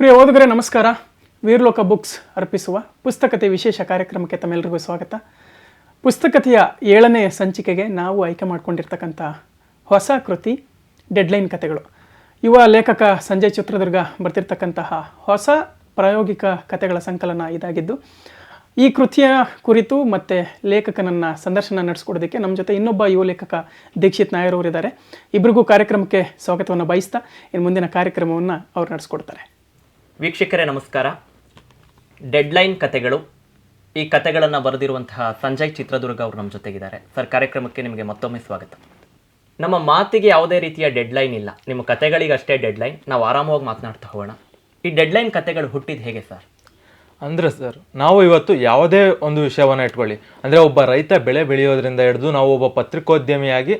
ಪ್ರಿಯ ಓದುಗರೆ, ನಮಸ್ಕಾರ. ವೀರ್ಲೋಕ ಬುಕ್ಸ್ ಅರ್ಪಿಸುವ ಪುಸ್ತಕತೆ ವಿಶೇಷ ಕಾರ್ಯಕ್ರಮಕ್ಕೆ ತಮ್ಮೆಲ್ಲರಿಗೂ ಸ್ವಾಗತ. ಪುಸ್ತಕತೆಯ ಏಳನೇ ಸಂಚಿಕೆಗೆ ನಾವು ಆಯ್ಕೆ ಮಾಡಿಕೊಂಡಿರ್ತಕ್ಕಂಥ ಹೊಸ ಕೃತಿ, ಡೆಡ್ಲೈನ್ ಕಥೆಗಳು. ಯುವ ಲೇಖಕ ಸಂಜಯ್ ಚಿತ್ರದುರ್ಗ ಬರ್ತಿರ್ತಕ್ಕಂತಹ ಹೊಸ ಪ್ರಾಯೋಗಿಕ ಕಥೆಗಳ ಸಂಕಲನ ಇದಾಗಿದ್ದು, ಈ ಕೃತಿಯ ಕುರಿತು ಮತ್ತು ಲೇಖಕನನ್ನು ಸಂದರ್ಶನ ನಡೆಸ್ಕೊಡೋದಕ್ಕೆ ನಮ್ಮ ಜೊತೆ ಇನ್ನೊಬ್ಬ ಯುವ ಲೇಖಕ ದೀಕ್ಷಿತ್ ನಾಯರ್ ಅವರಿದ್ದಾರೆ. ಇಬ್ಬರಿಗೂ ಕಾರ್ಯಕ್ರಮಕ್ಕೆ ಸ್ವಾಗತವನ್ನು ಬಯಸ್ತಾ ಇನ್ನು ಮುಂದಿನ ಕಾರ್ಯಕ್ರಮವನ್ನು ಅವ್ರು ನಡೆಸ್ಕೊಡ್ತಾರೆ. ವೀಕ್ಷಕರೇ, ನಮಸ್ಕಾರ. ಡೆಡ್ಲೈನ್ ಕತೆಗಳು. ಈ ಕತೆಗಳನ್ನು ಬರೆದಿರುವಂತಹ ಸಂಜಯ್ ಚಿತ್ರದುರ್ಗ ಅವರು ನಮ್ಮ ಜೊತೆಗಿದ್ದಾರೆ. ಸರ್, ಕಾರ್ಯಕ್ರಮಕ್ಕೆ ನಿಮಗೆ ಮತ್ತೊಮ್ಮೆ ಸ್ವಾಗತ. ನಮ್ಮ ಮಾತಿಗೆ ಯಾವುದೇ ರೀತಿಯ ಡೆಡ್ಲೈನ್ ಇಲ್ಲ. ನಿಮ್ಮ ಕತೆಗಳಿಗೆ ಅಷ್ಟೇ ಡೆಡ್ಲೈನ್ ನಾವು ಆರಾಮವಾಗಿ ಮಾತನಾಡ್ತಾ ಹೋಗೋಣ. ಈ ಡೆಡ್ಲೈನ್ ಕತೆಗಳು ಹುಟ್ಟಿದ ಹೇಗೆ ಸರ್? ಅಂದರೆ ಸರ್, ನಾವು ಇವತ್ತು ಯಾವುದೇ ಒಂದು ವಿಷಯವನ್ನು ಇಟ್ಕೊಳ್ಳಿ. ಅಂದರೆ ಒಬ್ಬ ರೈತ ಬೆಳೆ ಬೆಳೆಯೋದ್ರಿಂದ ಹಿಡಿದು ನಾವು ಒಬ್ಬ ಪತ್ರಿಕೋದ್ಯಮಿಯಾಗಿ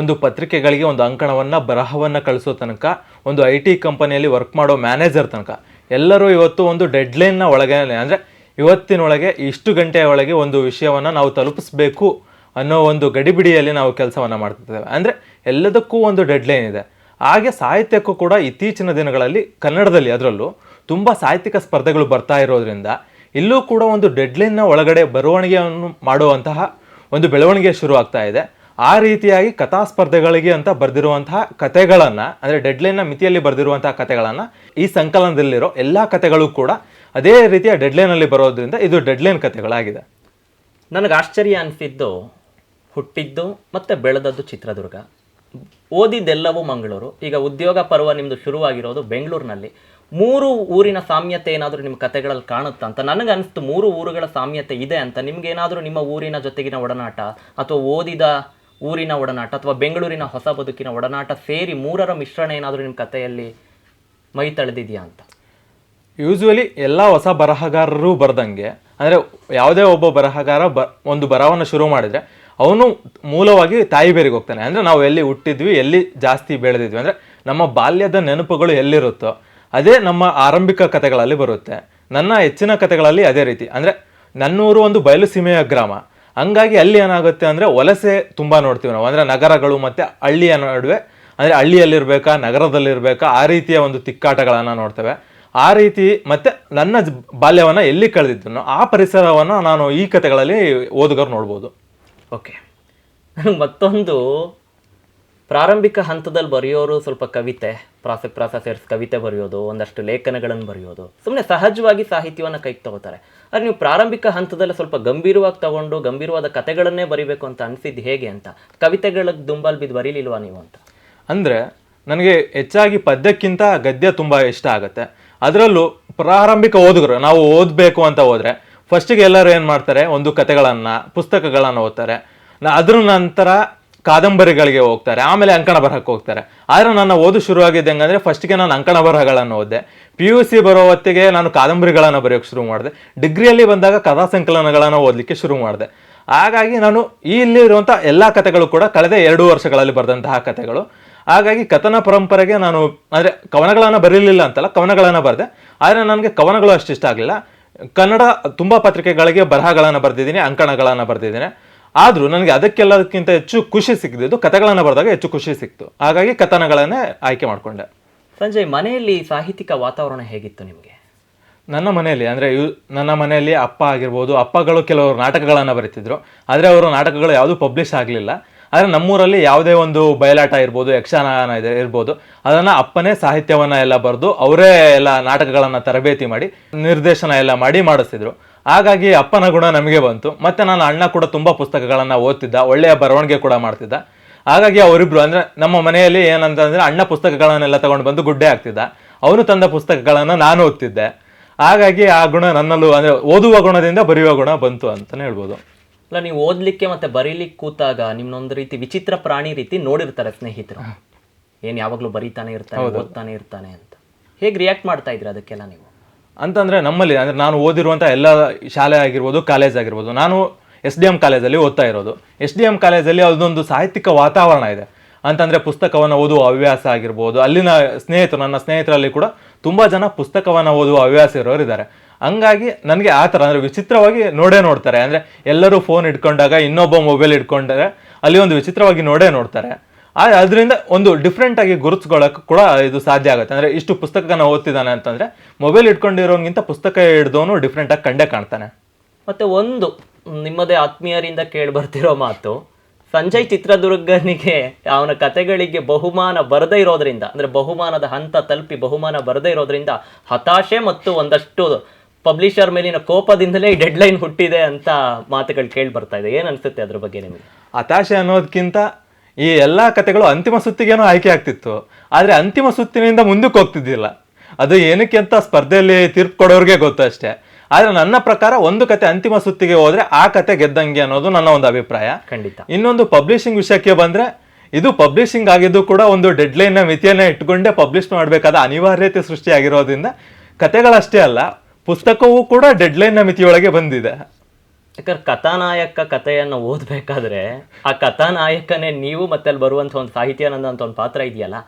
ಒಂದು ಪತ್ರಿಕೆಗಳಿಗೆ ಒಂದು ಅಂಕಣವನ್ನು, ಬರಹವನ್ನು ಕಳಿಸೋ ತನಕ, ಒಂದು ಐ ಟಿ ಕಂಪನಿಯಲ್ಲಿ ವರ್ಕ್ ಮಾಡೋ ಮ್ಯಾನೇಜರ್ ತನಕ ಎಲ್ಲರೂ ಇವತ್ತು ಒಂದು ಡೆಡ್ಲೈನ್ನ ಒಳಗೆ ಅಂದರೆ ಇವತ್ತಿನೊಳಗೆ ಇಷ್ಟು ಗಂಟೆಯ ಒಳಗೆ ಒಂದು ವಿಷಯವನ್ನು ನಾವು ತಲುಪಿಸ್ಬೇಕು ಅನ್ನೋ ಒಂದು ಗಡಿಬಿಡಿಯಲ್ಲಿ ನಾವು ಕೆಲಸವನ್ನು ಮಾಡ್ತಿದ್ದೇವೆ. ಅಂದರೆ ಎಲ್ಲದಕ್ಕೂ ಒಂದು ಡೆಡ್ಲೈನ್ ಇದೆ. ಹಾಗೆ ಸಾಹಿತ್ಯಕ್ಕೂ ಕೂಡ ಇತ್ತೀಚಿನ ದಿನಗಳಲ್ಲಿ, ಕನ್ನಡದಲ್ಲಿ ಅದರಲ್ಲೂ ತುಂಬ ಸಾಹಿತ್ಯಿಕ ಸ್ಪರ್ಧೆಗಳು ಬರ್ತಾ ಇರೋದ್ರಿಂದ ಇಲ್ಲೂ ಕೂಡ ಒಂದು ಡೆಡ್ಲೈನ್ನ ಒಳಗಡೆ ಬರವಣಿಗೆಯನ್ನು ಮಾಡುವಂತಹ ಒಂದು ಬೆಳವಣಿಗೆ ಶುರು ಆಗ್ತಾ ಇದೆ. ಆ ರೀತಿಯಾಗಿ ಕಥಾ ಸ್ಪರ್ಧೆಗಳಿಗೆ ಅಂತ ಬರೆದಿರುವಂತಹ ಕಥೆಗಳನ್ನು, ಅಂದರೆ ಡೆಡ್ಲೈನ್ನ ಮಿತಿಯಲ್ಲಿ ಬರೆದಿರುವಂತಹ ಕಥೆಗಳನ್ನು ಈ ಸಂಕಲನದಲ್ಲಿರೋ ಎಲ್ಲ ಕಥೆಗಳು ಕೂಡ ಅದೇ ರೀತಿಯ ಡೆಡ್ಲೈನಲ್ಲಿ ಬರೋದ್ರಿಂದ ಇದು ಡೆಡ್ಲೈನ್ ಕಥೆಗಳಾಗಿದೆ. ನನಗೆ ಆಶ್ಚರ್ಯ ಅನಿಸಿದ್ದು ಹುಟ್ಟಿದ್ದು ಮತ್ತು ಬೆಳೆದದ್ದು ಚಿತ್ರದುರ್ಗ. ಓದಿದ್ದೆಲ್ಲವೂ ಮಂಗಳೂರು. ಈಗ ಉದ್ಯೋಗ ಪರ್ವ ನಿಮ್ಮದು ಶುರುವಾಗಿರೋದು ಬೆಂಗಳೂರಿನಲ್ಲಿ. ಮೂರು ಊರಿನ ಸಾಮ್ಯತೆ ಏನಾದರೂ ನಿಮ್ಮ ಕತೆಗಳಲ್ಲಿ ಕಾಣುತ್ತಾ ಅಂತ? ನನಗೆ ಅನಿಸ್ತು ಮೂರು ಊರುಗಳ ಸಾಮ್ಯತೆ ಇದೆ ಅಂತ. ನಿಮ್ಗೇನಾದರೂ ನಿಮ್ಮ ಊರಿನ ಜೊತೆಗಿನ ಒಡನಾಟ ಅಥವಾ ಓದಿದ ಊರಿನ ಒಡನಾಟ ಅಥವಾ ಬೆಂಗಳೂರಿನ ಹೊಸ ಬದುಕಿನ ಒಡನಾಟ ಸೇರಿ ಮೂರರ ಮಿಶ್ರಣ ಏನಾದರೂ ನಿಮ್ಮ ಕಥೆಯಲ್ಲಿ ಮೈ ತಳೆದಿದೆಯಾ ಅಂತ? ಯೂಸ್ವಲಿ ಎಲ್ಲ ಹೊಸ ಬರಹಗಾರರು ಬರೆದಂಗೆ, ಅಂದರೆ ಯಾವುದೇ ಒಬ್ಬ ಬರಹಗಾರ ಬ, ಒಂದು ಬರಹವನ್ನು ಶುರು ಮಾಡಿದರೆ ಅವನು ಮೂಲವಾಗಿ ತಾಯಿ ಬೇರಿಗೆ ಹೋಗ್ತಾನೆ. ಅಂದರೆ ನಾವು ಎಲ್ಲಿ ಹುಟ್ಟಿದ್ವಿ, ಎಲ್ಲಿ ಜಾಸ್ತಿ ಬೆಳೆದಿದ್ವಿ, ಅಂದರೆ ನಮ್ಮ ಬಾಲ್ಯದ ನೆನಪುಗಳು ಎಲ್ಲಿರುತ್ತೋ ಅದೇ ನಮ್ಮ ಆರಂಭಿಕ ಕಥೆಗಳಲ್ಲಿ ಬರುತ್ತೆ. ನನ್ನ ಹೆಚ್ಚಿನ ಕಥೆಗಳಲ್ಲಿ ಅದೇ ರೀತಿ. ಅಂದರೆ ನನ್ನೂರು ಒಂದು ಬಯಲು ಸೀಮೆಯ ಗ್ರಾಮ ಹಂಗಾಗಿ ಅಲ್ಲಿ ಏನಾಗುತ್ತೆ ಅಂದರೆ ವಲಸೆ ತುಂಬ ನೋಡ್ತೀವಿ ನಾವು. ಅಂದರೆ ನಗರಗಳು ಮತ್ತು ಹಳ್ಳಿಯ ನಡುವೆ. ಅಂದರೆ ಹಳ್ಳಿಯಲ್ಲಿರಬೇಕಾ, ನಗರದಲ್ಲಿರಬೇಕಾ, ಆ ರೀತಿಯ ಒಂದು ತಿಕ್ಕಾಟಗಳನ್ನು ನೋಡ್ತೇವೆ. ಆ ರೀತಿ ಮತ್ತು ನನ್ನ ಬಾಲ್ಯವನ್ನು ಎಲ್ಲಿ ಕಳೆದಿದ್ದನು ಆ ಪರಿಸರವನ್ನು ನಾನು ಈ ಕಥೆಗಳಲ್ಲಿ ಓದುಗರು ನೋಡ್ಬೋದು. ಓಕೆ. ನನಗೆ ಮತ್ತೊಂದು ಪ್ರಾರಂಭಿಕ ಹಂತದಲ್ಲಿ ಬರೆಯೋರು ಸ್ವಲ್ಪ ಕವಿತೆ ಪ್ರಾಸ ಪ್ರಾಸ ಸೇರಿಸಿ ಕವಿತೆ ಬರೆಯೋದು, ಒಂದಷ್ಟು ಲೇಖನಗಳನ್ನು ಬರೆಯೋದು ಸುಮ್ಮನೆ ಸಹಜವಾಗಿ ಸಾಹಿತ್ಯವನ್ನು ಕೈಗೆ ತಗೋತಾರೆ ಆದರೆ ನೀವು ಪ್ರಾರಂಭಿಕ ಹಂತದಲ್ಲಿ ಸ್ವಲ್ಪ ಗಂಭೀರವಾಗಿ ತಗೊಂಡು ಗಂಭೀರವಾದ ಕತೆಗಳನ್ನೇ ಬರಿಬೇಕು ಅಂತ ಅನಿಸಿದ್ದು ಹೇಗೆ ಅಂತ? ಕವಿತೆಗಳ ದುಂಬಲ್ ಬಿದ್ದು ಬರೀಲಿಲ್ವಾ ನೀವು ಅಂತ? ಅಂದರೆ ನನಗೆ ಹೆಚ್ಚಾಗಿ ಪದ್ಯಕ್ಕಿಂತ ಗದ್ಯ ತುಂಬ ಇಷ್ಟ ಆಗುತ್ತೆ. ಅದರಲ್ಲೂ ಪ್ರಾರಂಭಿಕ ಓದುಗರು, ನಾವು ಓದಬೇಕು ಅಂತ ಹೋದರೆ ಫಸ್ಟಿಗೆ ಎಲ್ಲರೂ ಏನು ಮಾಡ್ತಾರೆ? ಒಂದು ಕತೆಗಳನ್ನು ಪುಸ್ತಕಗಳನ್ನು ಓದ್ತಾರೆ. ಅದ್ರ ನಂತರ ಕಾದಂಬರಿಗಳಿಗೆ ಹೋಗ್ತಾರೆ, ಆಮೇಲೆ ಅಂಕಣ ಬರಹಕ್ಕೆ ಹೋಗ್ತಾರೆ. ಆದರೆ ನನ್ನ ಓದು ಶುರುವಾಗಿದ್ದು ಹೆಂಗಂದ್ರೆ ಫಸ್ಟ್ಗೆ ನಾನು ಅಂಕಣ ಬರಹಗಳನ್ನು ಓದಿದೆ. ಪಿ ಯು ಸಿ ಬರೋ ಹೊತ್ತಿಗೆ ನಾನು ಕಾದಂಬರಿಗಳನ್ನು ಬರೆಯೋಕ್ಕೆ ಶುರು ಮಾಡಿದೆ. ಡಿಗ್ರಿಯಲ್ಲಿ ಬಂದಾಗ ಕಥಾ ಸಂಕಲನಗಳನ್ನು ಓದಲಿಕ್ಕೆ ಶುರು ಮಾಡಿದೆ. ಹಾಗಾಗಿ ನಾನು ಈ ಇಲ್ಲಿ ಇರುವಂಥ ಎಲ್ಲ ಕಥೆಗಳು ಕೂಡ ಕಳೆದ ಎರಡು ವರ್ಷಗಳಲ್ಲಿ ಬರೆದಂತಹ ಕಥೆಗಳು. ಹಾಗಾಗಿ ಕಥನ ಪರಂಪರೆಗೆ ನಾನು, ಅಂದರೆ ಕವನಗಳನ್ನು ಬರೀಲಿಲ್ಲ ಅಂತಲ್ಲ, ಕವನಗಳನ್ನು ಬರೆದೆ. ಆದರೆ ನನಗೆ ಕವನಗಳು ಅಷ್ಟಿಷ್ಟ ಆಗಲಿಲ್ಲ. ಕನ್ನಡ ತುಂಬ ಪತ್ರಿಕೆಗಳಿಗೆ ಬರಹಗಳನ್ನು ಬರೆದಿದ್ದೀನಿ, ಅಂಕಣಗಳನ್ನು ಬರೆದಿದ್ದೀನಿ. ಆದರೂ ನನಗೆ ಅದಕ್ಕೆಲ್ಲದಕ್ಕಿಂತ ಹೆಚ್ಚು ಖುಷಿ ಸಿಕ್ಕಿದ್ದು ಕಥೆಗಳನ್ನು ಬರೆದಾಗ ಹೆಚ್ಚು ಖುಷಿ ಸಿಕ್ತು. ಹಾಗಾಗಿ ಕಥನಗಳನ್ನೇ ಆಯ್ಕೆ ಮಾಡಿಕೊಂಡೆ. ಸಂಜಯ್ ಮನೆಯಲ್ಲಿ ಸಾಹಿತ್ಯಿಕ ವಾತಾವರಣ ಹೇಗಿತ್ತು ನಿಮಗೆ? ನನ್ನ ಮನೆಯಲ್ಲಿ ಅಂದರೆ ಇವ್ ನನ್ನ ಮನೆಯಲ್ಲಿ ಅಪ್ಪ ಆಗಿರ್ಬೋದು ಅಪ್ಪಗಳು ಕೆಲವರು ನಾಟಕಗಳನ್ನು ಬರೀತಿದ್ರು. ಆದರೆ ಅವರು ನಾಟಕಗಳು ಯಾವುದೂ ಪಬ್ಲಿಷ್ ಆಗಲಿಲ್ಲ. ಆದರೆ ನಮ್ಮೂರಲ್ಲಿ ಯಾವುದೇ ಒಂದು ಬಯಲಾಟ ಇರ್ಬೋದು ಯಕ್ಷಗಾನ ಇದೆ ಇರ್ಬೋದು ಅದನ್ನು ಅಪ್ಪನೇ ಸಾಹಿತ್ಯವನ್ನು ಎಲ್ಲ ಬರೆದು ಅವರೇ ಎಲ್ಲ ನಾಟಕಗಳನ್ನು ತರಬೇತಿ ಮಾಡಿ ನಿರ್ದೇಶನ ಎಲ್ಲ ಮಾಡಿ ಮಾಡಿಸ್ತಿದ್ರು. ಹಾಗಾಗಿ ಅಪ್ಪನ ಗುಣ ನಮಗೆ ಬಂತು. ಮತ್ತೆ ನಾನು ಅಣ್ಣ ಕೂಡ ತುಂಬ ಪುಸ್ತಕಗಳನ್ನು ಓದ್ತಿದ್ದ ಒಳ್ಳೆಯ ಬರವಣಿಗೆ ಕೂಡ ಮಾಡ್ತಿದ್ದ. ಹಾಗಾಗಿ ಅವರಿಬ್ರು ಅಂದ್ರೆ ನಮ್ಮ ಮನೆಯಲ್ಲಿ ಏನಂತಂದ್ರೆ ಅಣ್ಣ ಪುಸ್ತಕಗಳನ್ನೆಲ್ಲ ತಗೊಂಡು ಬಂದು ಗುಡ್ಡೆ ಆಗ್ತಿದ್ದ ಅವನು ತಂದ ಪುಸ್ತಕಗಳನ್ನು ನಾನು ಓದ್ತಿದ್ದೆ. ಹಾಗಾಗಿ ಆ ಗುಣ ನನ್ನಲ್ಲೂ ಅಂದ್ರೆ ಓದುವ ಗುಣದಿಂದ ಬರೆಯುವ ಗುಣ ಬಂತು ಅಂತಾನೆ ಹೇಳ್ಬೋದು. ಅಲ್ಲ ನೀವು ಓದ್ಲಿಕ್ಕೆ ಮತ್ತೆ ಬರೀಲಿಕ್ಕೆ ಕೂತಾಗ ನಿಮ್ಮನ್ನೊಂದು ರೀತಿ ವಿಚಿತ್ರ ಪ್ರಾಣಿ ರೀತಿ ನೋಡಿರ್ತಾರೆ ಸ್ನೇಹಿತರು. ಏನು ಯಾವಾಗಲೂ ಬರೀತಾನೆ ಇರ್ತಾನೆ ಓದ್ತಾನೆ ಇರ್ತಾನೆ ಅಂತ. ಹೇಗೆ ರಿಯಾಕ್ಟ್ ಮಾಡ್ತಾ ಇದ್ರಿ ಅದಕ್ಕೆಲ್ಲ ನೀವು? ಅಂತಂದ್ರೆ ನಮ್ಮಲ್ಲಿ, ಅಂದರೆ ನಾನು ಓದಿರುವಂಥ ಎಲ್ಲ ಶಾಲೆ ಆಗಿರ್ಬೋದು ಕಾಲೇಜ್ ಆಗಿರ್ಬೋದು, ನಾನು ಎಸ್ ಡಿ ಎಂ ಕಾಲೇಜಲ್ಲಿ ಓದ್ತಾ ಇರೋದು. ಎಸ್ ಡಿ ಎಂ ಕಾಲೇಜಲ್ಲಿ ಅದೊಂದು ಸಾಹಿತ್ಯಿಕ ವಾತಾವರಣ ಇದೆ. ಅಂತಂದರೆ ಪುಸ್ತಕವನ್ನು ಓದುವ ಹವ್ಯಾಸ ಆಗಿರ್ಬೋದು, ಅಲ್ಲಿನ ಸ್ನೇಹಿತರು, ನನ್ನ ಸ್ನೇಹಿತರಲ್ಲಿ ಕೂಡ ತುಂಬ ಜನ ಪುಸ್ತಕವನ್ನು ಓದುವ ಹವ್ಯಾಸ ಇರೋರು ಇದ್ದಾರೆ. ಹಂಗಾಗಿ ನನಗೆ ಆ ಥರ, ಅಂದರೆ ವಿಚಿತ್ರವಾಗಿ ನೋಡೇ ನೋಡ್ತಾರೆ. ಅಂದರೆ ಎಲ್ಲರೂ ಫೋನ್ ಇಟ್ಕೊಂಡಾಗ ಇನ್ನೊಬ್ಬ ಮೊಬೈಲ್ ಇಟ್ಕೊಂಡ್ರೆ ಅಲ್ಲಿ ಒಂದು ವಿಚಿತ್ರವಾಗಿ ನೋಡೇ ನೋಡ್ತಾರೆ. ಅದರಿಂದ ಒಂದು ಡಿಫ್ರೆಂಟ್ ಆಗಿ ಗುರುತಿಸ್ಕೊಳ್ಳೋಕೆ ಕೂಡ ಇದು ಸಾಧ್ಯ ಆಗುತ್ತೆ. ಅಂದರೆ ಇಷ್ಟು ಪುಸ್ತಕನ ಓದ್ತಿದ್ದಾನೆ ಅಂತಂದರೆ ಮೊಬೈಲ್ ಇಟ್ಕೊಂಡಿರೋಂಗಿಂತ ಪುಸ್ತಕ ಹಿಡ್ದವನು ಡಿಫ್ರೆಂಟಾಗಿ ಕಂಡೇ ಕಾಣ್ತಾನೆ. ಮತ್ತು ಒಂದು ನಿಮ್ಮದೇ ಆತ್ಮೀಯರಿಂದ ಕೇಳಿ ಬರ್ತಿರೋ ಮಾತು ಸಂಜಯ್ ಚಿತ್ರದುರ್ಗನಿಗೆ ಅವನ ಕತೆಗಳಿಗೆ ಬಹುಮಾನ ಬರದೇ ಇರೋದ್ರಿಂದ ಅಂದರೆ ಬಹುಮಾನದ ಹಂತ ತಲುಪಿ ಬಹುಮಾನ ಬರದೇ ಇರೋದ್ರಿಂದ ಹತಾಶೆ ಮತ್ತು ಒಂದಷ್ಟು ಪಬ್ಲಿಷರ್ ಮೇಲಿನ ಕೋಪದಿಂದಲೇ ಈ ಡೆಡ್ಲೈನ್ ಹುಟ್ಟಿದೆ ಅಂತ ಮಾತುಗಳು ಕೇಳಿ ಬರ್ತಾ ಇದೆ. ಏನು ಅನಿಸುತ್ತೆ ಅದ್ರ ಬಗ್ಗೆ ನಿಮಗೆ? ಹತಾಶೆ ಅನ್ನೋದಕ್ಕಿಂತ ಈ ಎಲ್ಲ ಕತೆಗಳು ಅಂತಿಮ ಸುತ್ತಿಗೇನೋ ಆಯ್ಕೆ ಆಗ್ತಿತ್ತು. ಆದರೆ ಅಂತಿಮ ಸುತ್ತಿನಿಂದ ಮುಂದಕ್ಕೆ ಹೋಗ್ತಿದ್ದಿಲ್ಲ. ಅದು ಏನಕ್ಕೆ ಅಂತ ಸ್ಪರ್ಧೆಯಲ್ಲಿ ತೀರ್ಪು ಕೊಡೋರಿಗೆ ಗೊತ್ತು ಅಷ್ಟೇ. ಆದರೆ ನನ್ನ ಪ್ರಕಾರ ಒಂದು ಕತೆ ಅಂತಿಮ ಸುತ್ತಿಗೆ ಹೋದರೆ ಆ ಕತೆ ಗೆದ್ದಂಗೆ ಅನ್ನೋದು ನನ್ನ ಒಂದು ಅಭಿಪ್ರಾಯ. ಖಂಡಿತ. ಇನ್ನೊಂದು ಪಬ್ಲಿಷಿಂಗ್ ವಿಷಯಕ್ಕೆ ಬಂದರೆ ಇದು ಪಬ್ಲಿಷಿಂಗ್ ಆಗಿದ್ದು ಕೂಡ ಒಂದು ಡೆಡ್ಲೈನ್ನ ಮಿತಿಯನ್ನು ಮಿತಿಯನ್ನ ಇಟ್ಕೊಂಡೇ ಪಬ್ಲಿಷ್ ಮಾಡಬೇಕಾದ ಅನಿವಾರ್ಯತೆ ಸೃಷ್ಟಿಯಾಗಿರೋದ್ರಿಂದ ಕತೆಗಳಷ್ಟೇ ಅಲ್ಲ ಪುಸ್ತಕವೂ ಕೂಡ ಡೆಡ್ಲೈನ್ನ ಮಿತಿಯೊಳಗೆ ಬಂದಿದೆ. ಯಾಕಂದ್ರೆ ಕಥಾನಾಯಕ ಕಥೆಯನ್ನು ಓದಬೇಕಾದ್ರೆ ಆ ಕಥಾನಾಯಕನೇ ನೀವು ಮತ್ತೆ ಅಲ್ಲಿ ಬರುವಂಥ ಒಂದು ಸಾಹಿತ್ಯಾನಂದ ಅಂತ ಒಂದು ಪಾತ್ರ ಇದೆಯಲ್ಲ,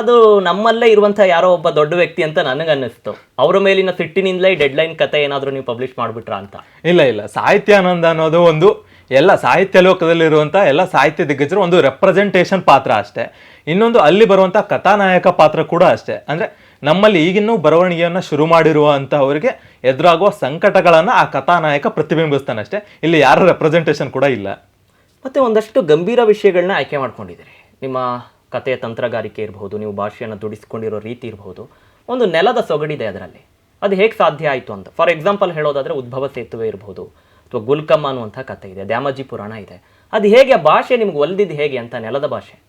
ಅದು ನಮ್ಮಲ್ಲೇ ಇರುವಂಥ ಯಾರೋ ಒಬ್ಬ ದೊಡ್ಡ ವ್ಯಕ್ತಿ ಅಂತ ನನಗನ್ನಿಸ್ತು. ಅವರ ಮೇಲಿನ ಸಿಟ್ಟಿನಿಂದಲೇ ಡೆಡ್ಲೈನ್ ಕತೆ ಏನಾದರೂ ನೀವು ಪಬ್ಲಿಷ್ ಮಾಡಿಬಿಟ್ರಾ ಅಂತ. ಇಲ್ಲ ಇಲ್ಲ. ಸಾಹಿತ್ಯಾನಂದ ಅನ್ನೋದು ಒಂದು, ಎಲ್ಲ ಸಾಹಿತ್ಯ ಲೋಕದಲ್ಲಿರುವಂಥ, ಎಲ್ಲ ಸಾಹಿತ್ಯ ದಿಗ್ಗಜರು ಒಂದು ರೆಪ್ರೆಸೆಂಟೇಷನ್ ಪಾತ್ರ ಅಷ್ಟೇ. ಇನ್ನೊಂದು ಅಲ್ಲಿ ಬರುವಂಥ ಕಥಾನಾಯಕ ಪಾತ್ರ ಕೂಡ ಅಷ್ಟೇ. ಅಂದರೆ ನಮ್ಮಲ್ಲಿ ಈಗಿನ್ನೂ ಬರವಣಿಗೆಯನ್ನು ಶುರು ಮಾಡಿರುವಂತಹವರಿಗೆ ಎದುರಾಗುವ ಸಂಕಟಗಳನ್ನು ಆ ಕಥಾನಾಯಕ ಪ್ರತಿಬಿಂಬಿಸ್ತಾನೆ ಅಷ್ಟೇ. ಇಲ್ಲಿ ಯಾರ ರೆಪ್ರೆಸೆಂಟೇಷನ್ ಕೂಡ ಇಲ್ಲ. ಮತ್ತೆ ಒಂದಷ್ಟು ಗಂಭೀರ ವಿಷಯಗಳನ್ನ ಆಯ್ಕೆ ಮಾಡ್ಕೊಂಡಿದ್ದೀರಿ. ನಿಮ್ಮ ಕಥೆಯ ತಂತ್ರಗಾರಿಕೆ ಇರಬಹುದು ನೀವು ಭಾಷೆಯನ್ನು ದುಡಿಸ್ಕೊಂಡಿರೋ ರೀತಿ ಇರಬಹುದು ಒಂದು ನೆಲದ ಸೊಗಡಿದೆ ಅದರಲ್ಲಿ. ಅದು ಹೇಗೆ ಸಾಧ್ಯ ಆಯಿತು ಅಂತ. ಫಾರ್ ಎಕ್ಸಾಂಪಲ್ ಹೇಳೋದಾದರೆ ಉದ್ಭವ ಸೇತುವೆ ಇರಬಹುದು ಅಥವಾ ಗುಲ್ಕಮ್ಮ ಅನ್ನುವಂಥ ಕಥೆ ಇದೆ ದ್ಯಾಮಜಿ ಪುರಾಣ ಇದೆ. ಅದು ಹೇಗೆ ಆ ಭಾಷೆ ನಿಮ್ಗೆ ಒಲ್ದಿದ್ದು ಹೇಗೆ ಅಂತ ನೆಲದ ಭಾಷೆ?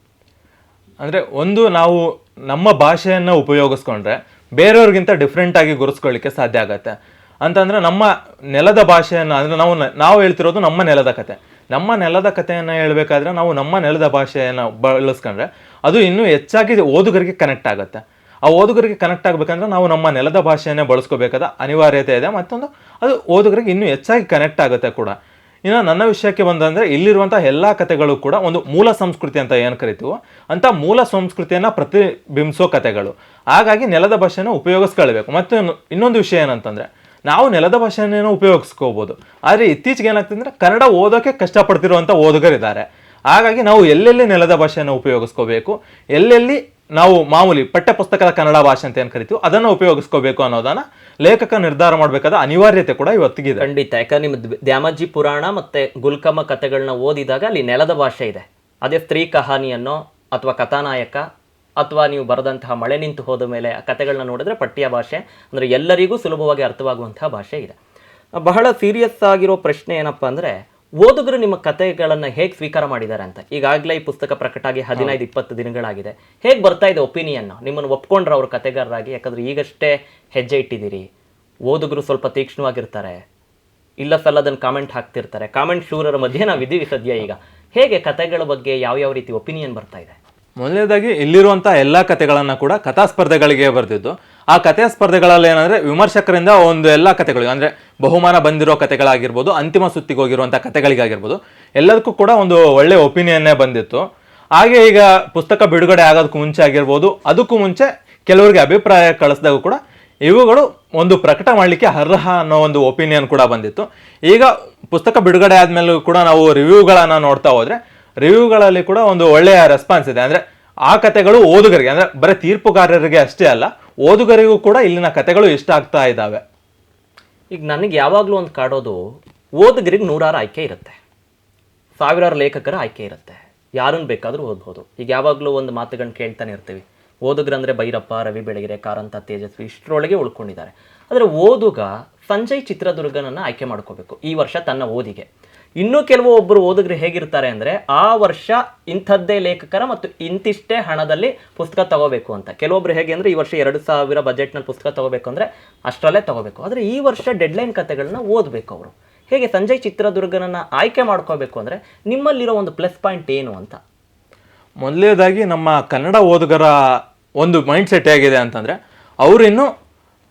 ಅಂದರೆ ಒಂದು ನಾವು ನಮ್ಮ ಭಾಷೆಯನ್ನು ಉಪಯೋಗಿಸ್ಕೊಂಡ್ರೆ ಬೇರೆಯವ್ರಿಗಿಂತ ಡಿಫ್ರೆಂಟ್ ಆಗಿ ಗುರುಸ್ಕೊಳ್ಳಿಕ್ಕೆ ಸಾಧ್ಯ ಆಗತ್ತೆ. ಅಂತಂದ್ರೆ ನಮ್ಮ ನೆಲದ ಭಾಷೆಯನ್ನು, ಅಂದ್ರೆ ನಾವು ನಾವು ಹೇಳ್ತಿರೋದು ನಮ್ಮ ನೆಲದ ಕತೆ. ನಮ್ಮ ನೆಲದ ಕಥೆಯನ್ನ ಹೇಳ್ಬೇಕಾದ್ರೆ ನಾವು ನಮ್ಮ ನೆಲದ ಭಾಷೆಯನ್ನು ಬಳಸ್ಕೊಂಡ್ರೆ ಅದು ಇನ್ನೂ ಹೆಚ್ಚಾಗಿ ಓದುಗರಿಗೆ ಕನೆಕ್ಟ್ ಆಗುತ್ತೆ. ಆ ಓದುಗರಿಗೆ ಕನೆಕ್ಟ್ ಆಗ್ಬೇಕಂದ್ರೆ ನಾವು ನಮ್ಮ ನೆಲದ ಭಾಷೆಯನ್ನೇ ಬಳಸ್ಕೋಬೇಕಾದ ಅನಿವಾರ್ಯತೆ ಇದೆ ಮತ್ತೊಂದು ಅದು ಓದುಗರಿಗೆ ಇನ್ನೂ ಹೆಚ್ಚಾಗಿ ಕನೆಕ್ಟ್ ಆಗುತ್ತೆ ಕೂಡ. ಇನ್ನು ನನ್ನ ವಿಷಯಕ್ಕೆ ಬಂದಂದರೆ ಇಲ್ಲಿರುವಂಥ ಎಲ್ಲ ಕಥೆಗಳು ಕೂಡ ಒಂದು ಮೂಲ ಸಂಸ್ಕೃತಿ ಅಂತ ಏನು ಕರಿತೀವೋ ಅಂಥ ಮೂಲ ಸಂಸ್ಕೃತಿಯನ್ನು ಪ್ರತಿಬಿಂಬಿಸೋ ಕಥೆಗಳು. ಹಾಗಾಗಿ ನೆಲದ ಭಾಷೆನ ಉಪಯೋಗಿಸ್ಕೊಳ್ಬೇಕು. ಮತ್ತು ಇನ್ನು- ಇನ್ನೊಂದು ವಿಷಯ ಏನಂತಂದರೆ, ನಾವು ನೆಲದ ಭಾಷೆಯನ್ನೇನೋ ಉಪಯೋಗಿಸ್ಕೋಬೋದು ಆದರೆ ಇತ್ತೀಚೆಗೆ ಏನಾಗ್ತದೆ ಅಂದರೆ ಕನ್ನಡ ಓದೋಕೆ ಕಷ್ಟಪಡ್ತಿರುವಂಥ ಓದುಗರಿದ್ದಾರೆ. ಹಾಗಾಗಿ ನಾವು ಎಲ್ಲೆಲ್ಲಿ ನೆಲದ ಭಾಷೆಯನ್ನು ಉಪಯೋಗಿಸ್ಕೋಬೇಕು, ಎಲ್ಲೆಲ್ಲಿ ನಾವು ಮಾಮೂಲಿ ಪಠ್ಯಪುಸ್ತಕದ ಕನ್ನಡ ಭಾಷೆ ಅಂತ ಏನು ಕರಿತೀವಿ ಅದನ್ನು ಉಪಯೋಗಿಸ್ಕೋಬೇಕು ಅನ್ನೋದನ್ನ ಲೇಖಕ ನಿರ್ಧಾರ ಮಾಡಬೇಕಾದ ಅನಿವಾರ್ಯತೆ ಕೂಡ ಇವತ್ತಿಗಿದೆ. ಖಂಡಿತ, ಯಾಕಂದ್ರೆ ನಿಮ್ಮ ದ್ಯಾಮಜ್ಜಿ ಪುರಾಣ ಮತ್ತೆ ಗುಲ್ಕಮ್ಮ ಕಥೆಗಳನ್ನ ಓದಿದಾಗ ಅಲ್ಲಿ ನೆಲದ ಭಾಷೆ ಇದೆ. ಅದೇ ಸ್ತ್ರೀ ಕಹಾನಿಯನ್ನೋ ಅಥವಾ ಕಥಾನಾಯಕ ಅಥವಾ ನೀವು ಬರೆದಂತಹ ಮಳೆ ನಿಂತು ಹೋದ ಮೇಲೆ ಆ ಕಥೆಗಳನ್ನ ನೋಡಿದ್ರೆ ಪಠ್ಯ ಭಾಷೆ, ಅಂದರೆ ಎಲ್ಲರಿಗೂ ಸುಲಭವಾಗಿ ಅರ್ಥವಾಗುವಂತಹ ಭಾಷೆ ಇದೆ. ಬಹಳ ಸೀರಿಯಸ್ ಆಗಿರೋ ಪ್ರಶ್ನೆ ಏನಪ್ಪ ಅಂದರೆ ಓದುಗರು ನಿಮ್ಮ ಕಥೆಗಳನ್ನು ಹೇಗೆ ಸ್ವೀಕಾರ ಮಾಡಿದ್ದಾರೆ ಅಂತ ಈಗಾಗಲೇ ಈ ಪುಸ್ತಕ ಪ್ರಕಟ ಆಗಿ ಹದಿನೈದು ಇಪ್ಪತ್ತು ದಿನಗಳಾಗಿದೆ. ಹೇಗೆ ಬರ್ತಾ ಇದೆ ಒಪಿನಿಯನ್ ನಿಮ್ಮನ್ನು ಒಪ್ಕೊಂಡ್ರ ಅವ್ರ ಕಥೆಗಾರರಾಗಿ ಯಾಕಂದ್ರೆ ಈಗಷ್ಟೇ ಹೆಜ್ಜೆ ಇಟ್ಟಿದ್ದೀರಿ. ಓದುಗರು ಸ್ವಲ್ಪ ತೀಕ್ಷ್ಣವಾಗಿರ್ತಾರೆ. ಇಲ್ಲ ಸಲ ಅದನ್ನು ಕಾಮೆಂಟ್ ಹಾಕ್ತಿರ್ತಾರೆ. ಕಾಮೆಂಟ್ ಶೂರರ ಮಧ್ಯೆ ನಾವು ಇದೀವಿ ಸದ್ಯ ಈಗ. ಹೇಗೆ ಕಥೆಗಳ ಬಗ್ಗೆ ಯಾವ ಯಾವ ರೀತಿ ಒಪಿನಿಯನ್ ಬರ್ತಾ ಇದೆ? ಮೊದಲನೇದಾಗಿ ಇಲ್ಲಿರುವಂಥ ಎಲ್ಲ ಕಥೆಗಳನ್ನು ಕೂಡ ಕಥಾ ಸ್ಪರ್ಧೆಗಳಿಗೆ ಬರೆದಿದ್ದು. ಆ ಕಥೆ ಸ್ಪರ್ಧೆಗಳಲ್ಲಿ ಏನಂದ್ರೆ ವಿಮರ್ಶಕರಿಂದ ಒಂದು ಎಲ್ಲ ಕಥೆಗಳಿಗೆ ಅಂದ್ರೆ ಬಹುಮಾನ ಬಂದಿರೋ ಕಥೆಗಳಾಗಿರ್ಬೋದು, ಅಂತಿಮ ಸುತ್ತಿಗೆ ಹೋಗಿರುವಂತಹ ಕಥೆಗಳಿಗಾಗಿರ್ಬೋದು, ಎಲ್ಲದಕ್ಕೂ ಕೂಡ ಒಂದು ಒಳ್ಳೆ ಒಪಿನಿಯನ್ನೇ ಬಂದಿತ್ತು. ಹಾಗೆ ಈಗ ಪುಸ್ತಕ ಬಿಡುಗಡೆ ಆಗೋದಕ್ಕೂ ಮುಂಚೆ ಆಗಿರ್ಬೋದು, ಅದಕ್ಕೂ ಮುಂಚೆ ಕೆಲವರಿಗೆ ಅಭಿಪ್ರಾಯ ಕಳಿಸಿದಾಗ ಕೂಡ ಇವುಗಳು ಒಂದು ಪ್ರಕಟ ಮಾಡಲಿಕ್ಕೆ ಅರ್ಹ ಅನ್ನೋ ಒಂದು ಒಪಿನಿಯನ್ ಕೂಡ ಬಂದಿತ್ತು. ಈಗ ಪುಸ್ತಕ ಬಿಡುಗಡೆ ಆದಮೇಲೂ ಕೂಡ ನಾವು ರಿವ್ಯೂಗಳನ್ನ ನೋಡ್ತಾ ಹೋದ್ರೆ, ರಿವ್ಯೂಗಳಲ್ಲಿ ಕೂಡ ಒಂದು ಒಳ್ಳೆಯ ರೆಸ್ಪಾನ್ಸ್ ಇದೆ. ಅಂದ್ರೆ ಆ ಕಥೆಗಳು ಓದುಗರಿಗೆ, ಅಂದ್ರೆ ಬರೀ ತೀರ್ಪುಗಾರರಿಗೆ ಅಷ್ಟೇ ಅಲ್ಲ, ಓದುಗರಿಗೂ ಕೂಡ ಇಲ್ಲಿನ ಕಥೆಗಳು ಇಷ್ಟ ಆಗ್ತಾ ಇದ್ದಾವೆ. ಈಗ ನನಗೆ ಯಾವಾಗಲೂ ಒಂದು ಕಾಡೋದು, ಓದುಗರಿಗೆ ನೂರಾರು ಆಯ್ಕೆ ಇರುತ್ತೆ. ಸಾವಿರಾರು ಲೇಖಕರ ಆಯ್ಕೆ ಇರುತ್ತೆ. ಯಾರನ್ನು ಬೇಕಾದರೂ ಓದ್ಬೋದು. ಈಗ ಯಾವಾಗಲೂ ಒಂದು ಮಾತುಗಳನ್ನ ಕೇಳ್ತಾನೆ ಇರ್ತೀವಿ. ಓದುಗರಂದರೆ ಭೈರಪ್ಪ, ರವಿ ಬೆಳಗೆರೆ, ಕಾರಂತ, ತೇಜಸ್ವಿ, ಇಷ್ಟರೊಳಗೆ ಉಳ್ಕೊಂಡಿದ್ದಾರೆ. ಆದರೆ ಓದುಗ ಸಂಜಯ್ ಚಿತ್ರದುರ್ಗನನ್ನು ಆಯ್ಕೆ ಮಾಡ್ಕೋಬೇಕು ಈ ವರ್ಷ ತನ್ನ ಓದಿಗೆ. ಇನ್ನೂ ಕೆಲವು ಒಬ್ಬರು ಓದುಗರು ಹೇಗಿರ್ತಾರೆ ಅಂದರೆ ಆ ವರ್ಷ ಇಂಥದ್ದೇ ಲೇಖಕರ ಮತ್ತು ಇಂತಿಷ್ಟೇ ಹಣದಲ್ಲಿ ಪುಸ್ತಕ ತಗೋಬೇಕು ಅಂತ. ಕೆಲವೊಬ್ರು ಹೇಗೆ ಅಂದರೆ ಈ ವರ್ಷ ಎರಡು ಸಾವಿರ ಬಜೆಟ್ನಲ್ಲಿ ಪುಸ್ತಕ ತಗೋಬೇಕು ಅಂದರೆ ಅಷ್ಟರಲ್ಲೇ ತಗೋಬೇಕು. ಆದರೆ ಈ ವರ್ಷ ಡೆಡ್ಲೈನ್ ಕಥೆಗಳನ್ನ ಓದಬೇಕು ಅವರು. ಹೇಗೆ ಸಂಜಯ್ ಚಿತ್ರದುರ್ಗನನ್ನು ಆಯ್ಕೆ ಮಾಡ್ಕೋಬೇಕು ಅಂದರೆ ನಿಮ್ಮಲ್ಲಿರೋ ಒಂದು ಪ್ಲಸ್ ಪಾಯಿಂಟ್ ಏನು ಅಂತ? ಮೊದಲನೇದಾಗಿ ನಮ್ಮ ಕನ್ನಡ ಓದುಗರ ಒಂದು ಮೈಂಡ್ ಸೆಟ್ ಹೇಗಿದೆ ಅಂತಂದರೆ ಅವರಿನ್ನು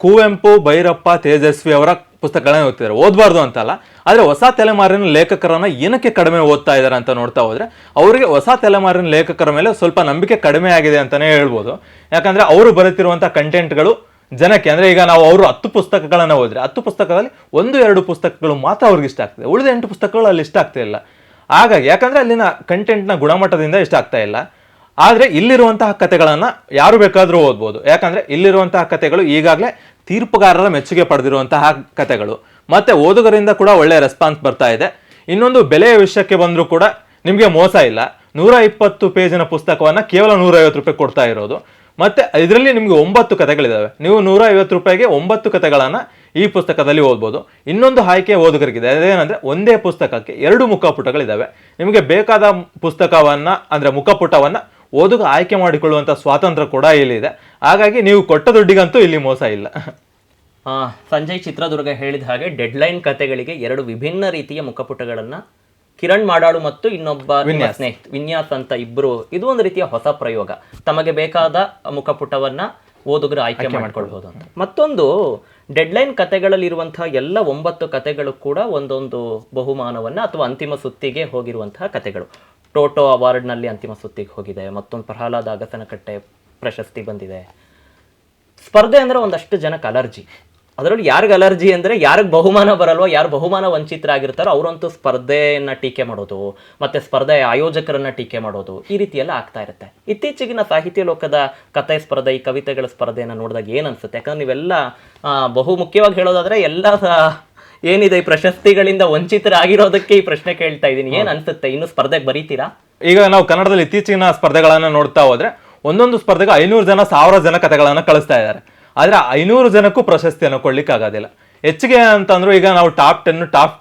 ಕುವೆಂಪು, ಭೈರಪ್ಪ, ತೇಜಸ್ವಿ ಅವರ ಪುಸ್ತಕಗಳನ್ನ ಓದ್ತಿದ್ದಾರೆ ಓದಬಾರ್ದು ಅಂತಲ್ಲ. ಆದರೆ ಹೊಸ ತಲೆಮಾರಿನ ಲೇಖಕರನ್ನ ಏನಕ್ಕೆ ಕಡಿಮೆ ಓದ್ತಾ ಇದ್ದಾರೆ ಅಂತ ನೋಡ್ತಾ ಹೋದರೆ, ಅವರಿಗೆ ಹೊಸ ತಲೆಮಾರಿನ ಲೇಖಕರ ಮೇಲೆ ಸ್ವಲ್ಪ ನಂಬಿಕೆ ಕಡಿಮೆ ಆಗಿದೆ ಅಂತಲೇ ಹೇಳ್ಬೋದು. ಯಾಕಂದರೆ ಅವರು ಬರೆತಿರುವಂಥ ಕಂಟೆಂಟ್ಗಳು ಜನಕ್ಕೆ, ಅಂದರೆ ಈಗ ನಾವು ಅವರು ಹತ್ತು ಪುಸ್ತಕಗಳನ್ನು ಓದಿದ್ರೆ, ಹತ್ತು ಪುಸ್ತಕದಲ್ಲಿ ಒಂದು, ಎರಡು ಪುಸ್ತಕಗಳು ಮಾತ್ರ ಅವ್ರಿಗೆ ಇಷ್ಟ ಆಗ್ತದೆ. ಉಳಿದ ಎಂಟು ಪುಸ್ತಕಗಳು ಅಲ್ಲಿ ಇಷ್ಟ ಆಗ್ತಾ ಇಲ್ಲ. ಹಾಗಾಗಿ ಯಾಕಂದರೆ ಅಲ್ಲಿನ ಕಂಟೆಂಟ್ನ ಗುಣಮಟ್ಟದಿಂದ ಇಷ್ಟ ಆಗ್ತಾ ಇಲ್ಲ. ಆದರೆ ಇಲ್ಲಿರುವಂತಹ ಕಥೆಗಳನ್ನು ಯಾರು ಬೇಕಾದರೂ ಓದ್ಬೋದು. ಯಾಕಂದರೆ ಇಲ್ಲಿರುವಂತಹ ಕಥೆಗಳು ಈಗಾಗಲೇ ತೀರ್ಪುಗಾರರ ಮೆಚ್ಚುಗೆ ಪಡೆದಿರುವಂತಹ ಕಥೆಗಳು ಮತ್ತೆ ಓದುಗರಿಂದ ಕೂಡ ಒಳ್ಳೆಯ ರೆಸ್ಪಾನ್ಸ್ ಬರ್ತಾ ಇದೆ. ಇನ್ನೊಂದು ಬೆಲೆಯ ವಿಷಯಕ್ಕೆ ಬಂದರೂ ಕೂಡ ನಿಮಗೆ ಮೋಸ ಇಲ್ಲ. ನೂರ ಇಪ್ಪತ್ತು ಪೇಜಿನ ಪುಸ್ತಕವನ್ನು ಕೇವಲ ನೂರ ಐವತ್ತು ರೂಪಾಯಿ ಕೊಡ್ತಾ ಇರೋದು. ಮತ್ತೆ ಇದರಲ್ಲಿ ನಿಮಗೆ ಒಂಬತ್ತು ಕಥೆಗಳಿದ್ದಾವೆ ನೀವು ನೂರ ಐವತ್ತು ರೂಪಾಯಿಗೆ ಒಂಬತ್ತು ಕಥೆಗಳನ್ನ ಈ ಪುಸ್ತಕದಲ್ಲಿ ಓದ್ಬೋದು. ಇನ್ನೊಂದು ಆಯ್ಕೆ ಓದುಗರಿಗಿದೆ. ಅದೇನಂದರೆ ಒಂದೇ ಪುಸ್ತಕಕ್ಕೆ ಎರಡು ಮುಖಪುಟಗಳಿದ್ದಾವೆ ನಿಮಗೆ ಬೇಕಾದ ಪುಸ್ತಕವನ್ನು, ಅಂದರೆ ಮುಖಪುಟವನ್ನ ಓದುಗ ಆಯ್ಕೆ ಮಾಡಿಕೊಳ್ಳುವಂತ ಸ್ವಾತಂತ್ರ್ಯ ಕೂಡ ಇಲ್ಲಿದೆ. ಹಾಗಾಗಿ ನೀವು ಕೊಟ್ಟ ದುಡ್ಡಿಗಂತೂ ಇಲ್ಲಿ ಮೋಸ ಇಲ್ಲ. ಆ, ಸಂಜಯ್ ಚಿತ್ರದುರ್ಗ ಹೇಳಿದ ಹಾಗೆ ಡೆಡ್ಲೈನ್ ಕಥೆಗಳಿಗೆ ಎರಡು ವಿಭಿನ್ನ ರೀತಿಯ ಮುಖಪುಟಗಳನ್ನ ಕಿರಣ್ ಮಾಡಾಳು ಮತ್ತು ಇನ್ನೊಬ್ಬ ಸ್ನೇಹಿತ ವಿನ್ಯಾಸ್. ಅಂತ ಇಬ್ರು. ಇದು ಒಂದು ರೀತಿಯ ಹೊಸ ಪ್ರಯೋಗ. ತಮಗೆ ಬೇಕಾದ ಮುಖಪುಟವನ್ನ ಓದುಗರು ಆಯ್ಕೆ ಮಾಡ್ಕೊಳ್ಬಹುದು ಅಂತ. ಮತ್ತೊಂದು ಡೆಡ್ಲೈನ್ ಕಥೆಗಳಲ್ಲಿರುವಂತಹ ಎಲ್ಲ ಒಂಬತ್ತು ಕಥೆಗಳು ಕೂಡ ಒಂದೊಂದು ಬಹುಮಾನವನ್ನ ಅಥವಾ ಅಂತಿಮ ಸುತ್ತಿಗೆ ಹೋಗಿರುವಂತಹ ಕಥೆಗಳು ಟೋಟೋ ಅವಾರ್ಡ್ನಲ್ಲಿ ಅಂತಿಮ ಸುತ್ತಿಗೆ ಹೋಗಿದೆ. ಮತ್ತೊಂದು ಪ್ರಹ್ಲಾದ ಅಗಸನಕಟ್ಟೆ ಪ್ರಶಸ್ತಿ ಬಂದಿದೆ. ಸ್ಪರ್ಧೆ ಅಂದರೆ ಒಂದಷ್ಟು ಜನಕ್ಕೆ ಅಲರ್ಜಿ. ಅದರಲ್ಲಿ ಯಾರಿಗೆ ಅಲರ್ಜಿ ಅಂದರೆ ಯಾರಿಗೆ ಬಹುಮಾನ ಬರಲ್ವೋ, ಯಾರು ಬಹುಮಾನ ವಂಚಿತರಾಗಿರ್ತಾರೋ ಅವರಂತೂ ಸ್ಪರ್ಧೆಯನ್ನು ಟೀಕೆ ಮಾಡೋದು, ಮತ್ತು ಸ್ಪರ್ಧೆಯ ಆಯೋಜಕರನ್ನು ಟೀಕೆ ಮಾಡೋದು ಈ ರೀತಿಯೆಲ್ಲ ಆಗ್ತಾ ಇರುತ್ತೆ. ಇತ್ತೀಚೆಗಿನ ಸಾಹಿತ್ಯ ಲೋಕದ ಕಥೆ ಸ್ಪರ್ಧೆ, ಈ ಕವಿತೆಗಳ ಸ್ಪರ್ಧೆಯನ್ನು ನೋಡಿದಾಗ ಏನು ಅನಿಸುತ್ತೆ? ಯಾಕಂದ್ರೆ ನೀವೆಲ್ಲ ಬಹು ಮುಖ್ಯವಾಗಿ ಹೇಳೋದಾದರೆ ಎಲ್ಲ ಏನಿದೆ ಈ ಪ್ರಶಸ್ತಿಗಳಿಂದ ವಂಚಿತರಾಗಿರೋದಕ್ಕೆ ಈ ಪ್ರಶ್ನೆ ಕೇಳ್ತಾ ಇದ್ದೀನಿ. ಏನ್ ಅನ್ಸುತ್ತೆ? ಇನ್ನು ಸ್ಪರ್ಧೆಗೆ ಬರೀತೀರಾ? ಈಗ ನಾವು ಕನ್ನಡದಲ್ಲಿ ಇತ್ತೀಚಿನ ಸ್ಪರ್ಧೆಗಳನ್ನ ನೋಡ್ತಾ ಹೋದ್ರೆ ಒಂದೊಂದು ಸ್ಪರ್ಧೆಗೆ ಐನೂರು ಜನ ಸಾವಿರ ಜನ ಕಥೆಗಳನ್ನ ಕಳಿಸ್ತಾ ಇದ್ದಾರೆ. ಆದ್ರೆ ಐನೂರು ಜನಕ್ಕೂ ಪ್ರಶಸ್ತಿಯನ್ನು ಕೊಡ್ಲಿಕ್ಕೆ ಆಗೋದಿಲ್ಲ ಹೆಚ್ಚಿಗೆ ಅಂತಂದ್ರು ಈಗ ನಾವು ಟಾಪ್ ಟೆನ್ ಟಾಪ್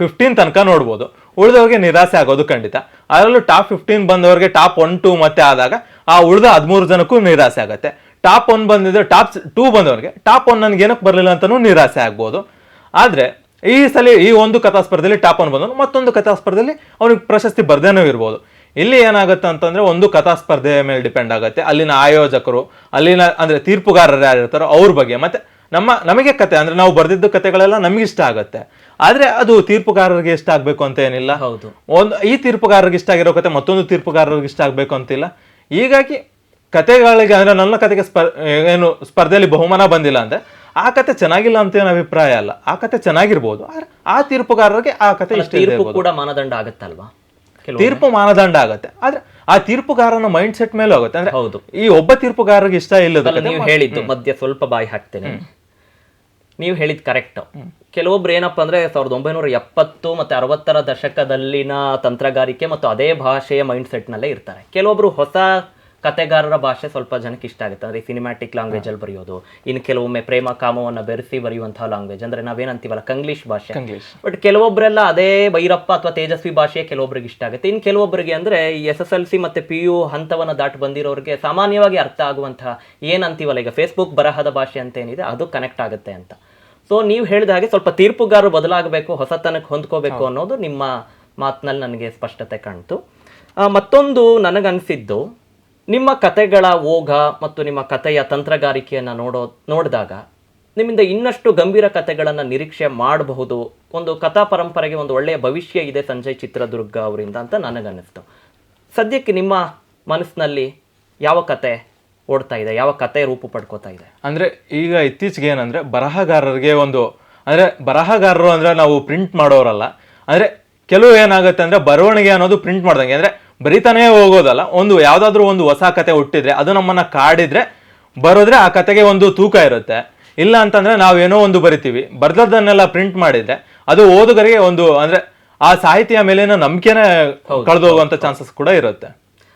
ಫಿಫ್ಟೀನ್ ತನಕ ನೋಡ್ಬೋದು. ಉಳಿದವ್ರಿಗೆ ನಿರಾಸೆ ಆಗೋದು ಖಂಡಿತ. ಅದರಲ್ಲೂ ಟಾಪ್ ಫಿಫ್ಟೀನ್ ಬಂದವರಿಗೆ ಟಾಪ್ ಒನ್ ಟೂ ಮತ್ತೆ ಆದಾಗ ಆ ಉಳಿದ ಹದಿಮೂರು ಜನಕ್ಕೂ ನಿರಾಸೆ ಆಗುತ್ತೆ. ಟಾಪ್ ಒನ್ ಬಂದಿದ್ರೆ ಟಾಪ್ ಟೂ ಬಂದವರಿಗೆ ಟಾಪ್ ಒನ್ ನನಗೆ ಏನಕ್ಕೆ ಬರಲಿಲ್ಲ ಅಂತಲೂ ನಿರಾಸೆ ಆಗ್ಬೋದು. ಆದ್ರೆ ಈ ಸಲ ಈ ಒಂದು ಕಥಾ ಸ್ಪರ್ಧೆಯಲ್ಲಿ ಟಾಪ್ ಅನ್ ಬಂದವನು ಮತ್ತೊಂದು ಕಥಾ ಸ್ಪರ್ಧೆಯಲ್ಲಿ ಅವನಿಗೆ ಪ್ರಶಸ್ತಿ ಬರ್ದೇನೂ ಇರ್ಬೋದು. ಇಲ್ಲಿ ಏನಾಗುತ್ತೆ ಅಂತಂದರೆ ಒಂದು ಕಥಾ ಸ್ಪರ್ಧೆ ಮೇಲೆ ಡಿಪೆಂಡ್ ಆಗುತ್ತೆ. ಅಲ್ಲಿನ ಆಯೋಜಕರು ಅಲ್ಲಿನ ಅಂದರೆ ತೀರ್ಪುಗಾರರು ಯಾರಿರ್ತಾರೋ ಅವ್ರ ಬಗ್ಗೆ. ಮತ್ತು ನಮ್ಮ ನಮಗೆ ಕತೆ ಅಂದರೆ ನಾವು ಬರೆದಿದ್ದ ಕತೆಗಳೆಲ್ಲ ನಮಗೆ ಇಷ್ಟ ಆಗುತ್ತೆ. ಆದರೆ ಅದು ತೀರ್ಪುಗಾರರಿಗೆ ಇಷ್ಟ ಆಗಬೇಕು ಅಂತ ಏನಿಲ್ಲ. ಹೌದು. ಒಂದು ಈ ತೀರ್ಪುಗಾರರಿಗೆ ಇಷ್ಟ ಆಗಿರೋ ಕತೆ ಮತ್ತೊಂದು ತೀರ್ಪುಗಾರರಿಗೆ ಇಷ್ಟ ಆಗಬೇಕು ಅಂತಿಲ್ಲ. ಹೀಗಾಗಿ ಕತೆಗಳಿಗೆ ಅಂದರೆ ನನ್ನ ಕತೆಗೆ ಸ್ಪರ್ ಏನು ಸ್ಪರ್ಧೆಯಲ್ಲಿ ಬಹುಮಾನ ಬಂದಿಲ್ಲ ಅಂದ್ರೆ ಆ ಕತೆ ಚೆನ್ನಾಗಿಲ್ಲ ಅಂತ ಏನು ಅಭಿಪ್ರಾಯ ಅಲ್ಲ. ಆ ಕತೆ ಚೆನ್ನಾಗಿರ್ಬೋದು. ಆದ್ರೆ ಆ ತೀರ್ಪುಗಾರರಿಗೆ ಆ ಕತೆ ಇಷ್ಟ ತೀರ್ಪು. ಕೂಡ ಮಾನದಂಡ ಆಗತ್ತಲ್ವಾ? ತೀರ್ಪು ಮಾನದಂಡ ಆಗುತ್ತೆ. ಆದ್ರೆ ಆ ತೀರ್ಪುಗಾರನ ಮೈಂಡ್ ಸೆಟ್ ಮೇಲೂ ಆಗುತ್ತೆ. ಅಂದ್ರೆ ಹೌದು. ಈ ಒಬ್ಬ ತೀರ್ಪುಗಾರರಿಗೆ ಇಷ್ಟ ಇಲ್ಲದ ನೀವು ಹೇಳಿದ್ದು ಮಧ್ಯ ಸ್ವಲ್ಪ ಬಾಯಿ ಹಾಕ್ತೇನೆ. ನೀವು ಹೇಳಿದ್ ಕರೆಕ್ಟ್ ಕೆಲವೊಬ್ರು ಏನಪ್ಪಾ ಅಂದ್ರೆ ಸಾವಿರದ ಒಂಬೈನೂರ ಎಪ್ಪತ್ತು ಮತ್ತೆ ಅರವತ್ತರ ದಶಕದಲ್ಲಿನ ತಂತ್ರಗಾರಿಕೆ ಮತ್ತು ಅದೇ ಭಾಷೆಯ ಮೈಂಡ್ ಸೆಟ್ನಲ್ಲೇ ಇರ್ತಾರೆ. ಕೆಲವೊಬ್ರು ಹೊಸ ಕತೆಗಾರರ ಭಾಷೆ ಸ್ವಲ್ಪ ಜನಕ್ಕೆ ಇಷ್ಟ ಆಗುತ್ತೆ. ಅಂದರೆ ಸಿನಿಮ್ಯಾಟಿಕ್ ಲ್ಯಾಂಗ್ವೇಜ್ ಅಲ್ಲಿ ಬರೆಯೋದು ಇನ್ನು ಕೆಲವೊಮ್ಮೆ ಪ್ರೇಮ ಕಾಮವನ್ನ ಬೆರೆಸಿ ಬರೆಯುವಂತಹ ಲ್ಯಾಂಗ್ವೇಜ್ ಅಂದ್ರೆ ನಾವೇನಂತೀವಲ್ಲ ಕಂಗ್ಲೀಷ್ ಭಾಷೆ. ಬಟ್ ಕೆಲವೊಬ್ಬರೆಲ್ಲ ಅದೇ ಭೈರಪ್ಪ ಅಥವಾ ತೇಜಸ್ವಿ ಭಾಷೆ ಕೆಲವೊಬ್ಬರಿಗೆ ಇಷ್ಟ ಆಗುತ್ತೆ. ಇನ್ನು ಕೆಲವೊಬ್ಬರಿಗೆ ಅಂದ್ರೆ ಎಸ್ ಎಸ್ ಎಲ್ ಸಿ ಮತ್ತೆ ಪಿ ಯು ಹಂತವನ್ನ ದಾಟಿ ಬಂದಿರೋರಿಗೆ ಸಾಮಾನ್ಯವಾಗಿ ಅರ್ಥ ಆಗುವಂತಹ ಏನಂತೀವಲ್ಲ ಈಗ ಫೇಸ್ಬುಕ್ ಬರಹದ ಭಾಷೆ ಅಂತ ಏನಿದೆ ಅದು ಕನೆಕ್ಟ್ ಆಗುತ್ತೆ ಅಂತ. ಸೊ ನೀವು ಹೇಳಿದ ಹಾಗೆ ಸ್ವಲ್ಪ ತೀರ್ಪುಗಾರರು ಬದಲಾಗಬೇಕು ಹೊಸತನಕ್ಕೆ ಹೊಂದ್ಕೋಬೇಕು ಅನ್ನೋದು ನಿಮ್ಮ ಮಾತಿನಲ್ಲಿ ನನಗೆ ಸ್ಪಷ್ಟತೆ ಕಾಣ್ತು. ಮತ್ತೊಂದು ನನಗನ್ಸಿದ್ದು ನಿಮ್ಮ ಕತೆಗಳ ಓಘ ಮತ್ತು ನಿಮ್ಮ ಕತೆಯ ತಂತ್ರಗಾರಿಕೆಯನ್ನು ನೋಡೋ, ನೋಡಿದಾಗ ನಿಮ್ಮಿಂದ ಇನ್ನಷ್ಟು ಗಂಭೀರ ಕಥೆಗಳನ್ನು ನಿರೀಕ್ಷೆ ಮಾಡಬಹುದು. ಒಂದು ಕಥಾ ಪರಂಪರೆಗೆ ಒಂದು ಒಳ್ಳೆಯ ಭವಿಷ್ಯ ಇದೆ ಸಂಜಯ್ ಚಿತ್ರದುರ್ಗ ಅವರಿಂದ ಅಂತ ನನಗನ್ನಿಸ್ತು. ಸದ್ಯಕ್ಕೆ ನಿಮ್ಮ ಮನಸ್ಸಿನಲ್ಲಿ ಯಾವ ಕತೆ ಓಡ್ತಾ ಇದೆ? ಯಾವ ಕತೆ ರೂಪು ಪಡ್ಕೋತಾ ಇದೆ? ಅಂದರೆ ಈಗ ಇತ್ತೀಚೆಗೆ ಏನಂದರೆ ಬರಹಗಾರರಿಗೆ ಒಂದು, ಅಂದರೆ ಬರಹಗಾರರು ಅಂದರೆ ನಾವು ಪ್ರಿಂಟ್ ಮಾಡೋರಲ್ಲ. ಅಂದರೆ ಕೆಲವು ಏನಾಗುತ್ತೆ ಅಂದರೆ ಬರವಣಿಗೆ ಅನ್ನೋದು ಪ್ರಿಂಟ್ ಮಾಡ್ದಂಗೆ. ಅಂದ್ರೆ ಬರಿತಾನೇ ಹೋಗೋದಲ್ಲ ಒಂದು ಯಾವುದಾದ್ರೂ ಒಂದು ಹೊಸ ಕತೆ ಹುಟ್ಟಿದ್ರೆ ಅದು ನಮ್ಮನ್ನ ಕಾಡಿದ್ರೆ ಬರೋದ್ರೆ ಆ ಕತೆಗೆ ಒಂದು ತೂಕ ಇರುತ್ತೆ. ಇಲ್ಲ ಅಂತಂದ್ರೆ ನಾವೇನೋ ಒಂದು ಬರಿತೀವಿ. ಬರೆದದ್ದನ್ನೆಲ್ಲ ಪ್ರಿಂಟ್ ಮಾಡಿದ್ರೆ ಅದು ಓದುಗರಿಗೆ ಒಂದು ಅಂದ್ರೆ ಆ ಸಾಹಿತ್ಯ ಮೇಲಿನ ನಂಬಿಕೆನೇ ಕಳೆದು ಹೋಗುವಂತ ಚಾನ್ಸಸ್ ಕೂಡ ಇರುತ್ತೆ.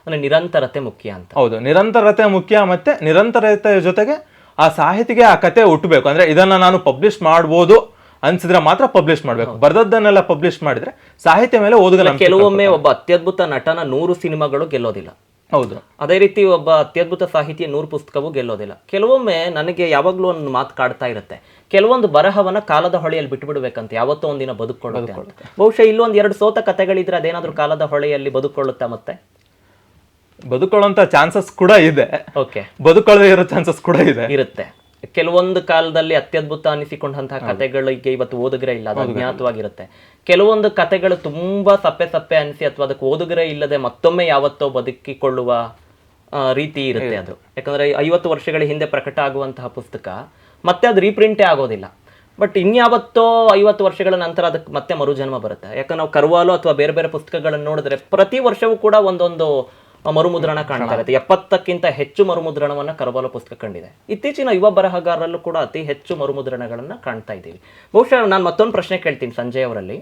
ಅಂದ್ರೆ ನಿರಂತರತೆ ಮುಖ್ಯ ಅಂತ. ಹೌದು ನಿರಂತರತೆ ಮುಖ್ಯ ಮತ್ತೆ ನಿರಂತರತೆ ಜೊತೆಗೆ ಆ ಸಾಹಿತಿಗೆ ಆ ಕತೆ ಹುಟ್ಟಬೇಕು ಅಂದ್ರೆ ಇದನ್ನ ನಾನು ಪಬ್ಲಿಷ್ ಮಾಡ್ಬೋದು ಅನ್ಸಿದ್ರೆ ಮಾತ್ರ ಪಬ್ಲಿಷ್ ಮಾಡ್ಬೇಕು. ಬರ್ದದ್ದನ್ನೆಲ್ಲ ಪಬ್ಲಿಷ್ ಮಾಡಿದ್ರೆ ಸಾಹಿತ್ಯ ಮೇಲೆ ಓದುಗ ಕೆಲವೊಮ್ಮೆ ಒಬ್ಬ ಅತ್ಯದ್ಭುತ ನಟನ ನೂರು ಸಿನಿಮಾಗಳು ಗೆಲ್ಲೋದಿಲ್ಲ. ಹೌದು. ಅದೇ ರೀತಿ ಒಬ್ಬ ಅತ್ಯದ್ಭುತ ಸಾಹಿತಿಯ ನೂರು ಪುಸ್ತಕವೂ ಗೆಲ್ಲೋದಿಲ್ಲ. ಕೆಲವೊಮ್ಮೆ ನನಗೆ ಯಾವಾಗಲೂ ಒಂದು ಮಾತು ಕಾಡ್ತಾ ಇರುತ್ತೆ. ಕೆಲವೊಂದು ಬರಹವನ್ನ ಕಾಲದ ಹೊಳೆಯಲ್ಲಿ ಬಿಟ್ಬಿಡ್ಬೇಕಂತ ಯಾವತ್ತೋ ಒಂದಿನ ಬದುಕೊಳ್ಳುತ್ತೆ ಅಂತ. ಬಹುಶಃ ಇಲ್ಲೊಂದು ಎರಡು ಸೋತ ಕಥೆಗಳಿದ್ರೆ ಅದೇನಾದ್ರೂ ಕಾಲದ ಹೊಳೆಯಲ್ಲಿ ಬದುಕೊಳ್ಳುತ್ತಾ ಮತ್ತೆ? ಬದುಕೊಳ್ಳುವಂತ ಚಾನ್ಸಸ್ ಕೂಡ ಇದೆ. ಓಕೆ ಬದುಕೊಳ್ಳದೆ ಇರೋ ಚಾನ್ಸಸ್ ಕೂಡ ಇದೆ. ಇರುತ್ತೆ. ಕೆಲವೊಂದು ಕಾಲದಲ್ಲಿ ಅತ್ಯದ್ಭುತ ಅನಿಸಿಕೊಂಡಂತಹ ಕಥೆಗಳಿಗೆ ಇವತ್ತು ಓದುಗರೇ ಇಲ್ಲ. ಅದು ಅಜ್ಞಾತವಾಗಿರುತ್ತೆ. ಕೆಲವೊಂದು ಕಥೆಗಳು ತುಂಬಾ ಸಪ್ಪೆ ಸಪ್ಪೆ ಅನಿಸಿ ಅಥವಾ ಅದಕ್ಕೆ ಓದುಗರೇ ಇಲ್ಲದೆ ಮತ್ತೊಮ್ಮೆ ಯಾವತ್ತೋ ಬದುಕಿಕೊಳ್ಳುವ ರೀತಿ ಇರುತ್ತೆ ಅದು. ಯಾಕಂದ್ರೆ ಐವತ್ತು ವರ್ಷಗಳ ಹಿಂದೆ ಪ್ರಕಟ ಆಗುವಂತಹ ಪುಸ್ತಕ ಮತ್ತೆ ಅದು ರೀಪ್ರಿಂಟೇ ಆಗೋದಿಲ್ಲ. ಬಟ್ ಇನ್ಯಾವತ್ತೋ ಐವತ್ತು ವರ್ಷಗಳ ನಂತರ ಅದಕ್ಕೆ ಮತ್ತೆ ಮರುಜನ್ಮ ಬರುತ್ತೆ. ಯಾಕಂದ್ರೆ ನಾವು ಕರ್ವಾಲು ಅಥವಾ ಬೇರೆ ಬೇರೆ ಪುಸ್ತಕಗಳನ್ನು ನೋಡಿದ್ರೆ ಪ್ರತಿ ವರ್ಷವೂ ಕೂಡ ಒಂದೊಂದು ಮರುಮುದ್ರಣ ಕಾಣ್ತಾ ಇರುತ್ತೆ ಎಪ್ಪತ್ತಕ್ಕಿಂತ ಹೆಚ್ಚು ಮರುಮುದ್ರಣವನ್ನ ಕರಬಾಲ ಪುಸ್ತಕ ಕಂಡಿದೆ. ಇತ್ತೀಚಿನ ಯುವ ಬರಹಗಾರರಲ್ಲೂ ಕೂಡ ಅತಿ ಹೆಚ್ಚು ಮರುಮುದ್ರಣಗಳನ್ನ ಕಾಣ್ತಾ ಇದ್ದೀವಿ ಬಹುಶಃ ನಾನು ಮತ್ತೊಂದು ಪ್ರಶ್ನೆ ಕೇಳ್ತೀನಿ ಸಂಜಯ್ ಅವರಲ್ಲಿ.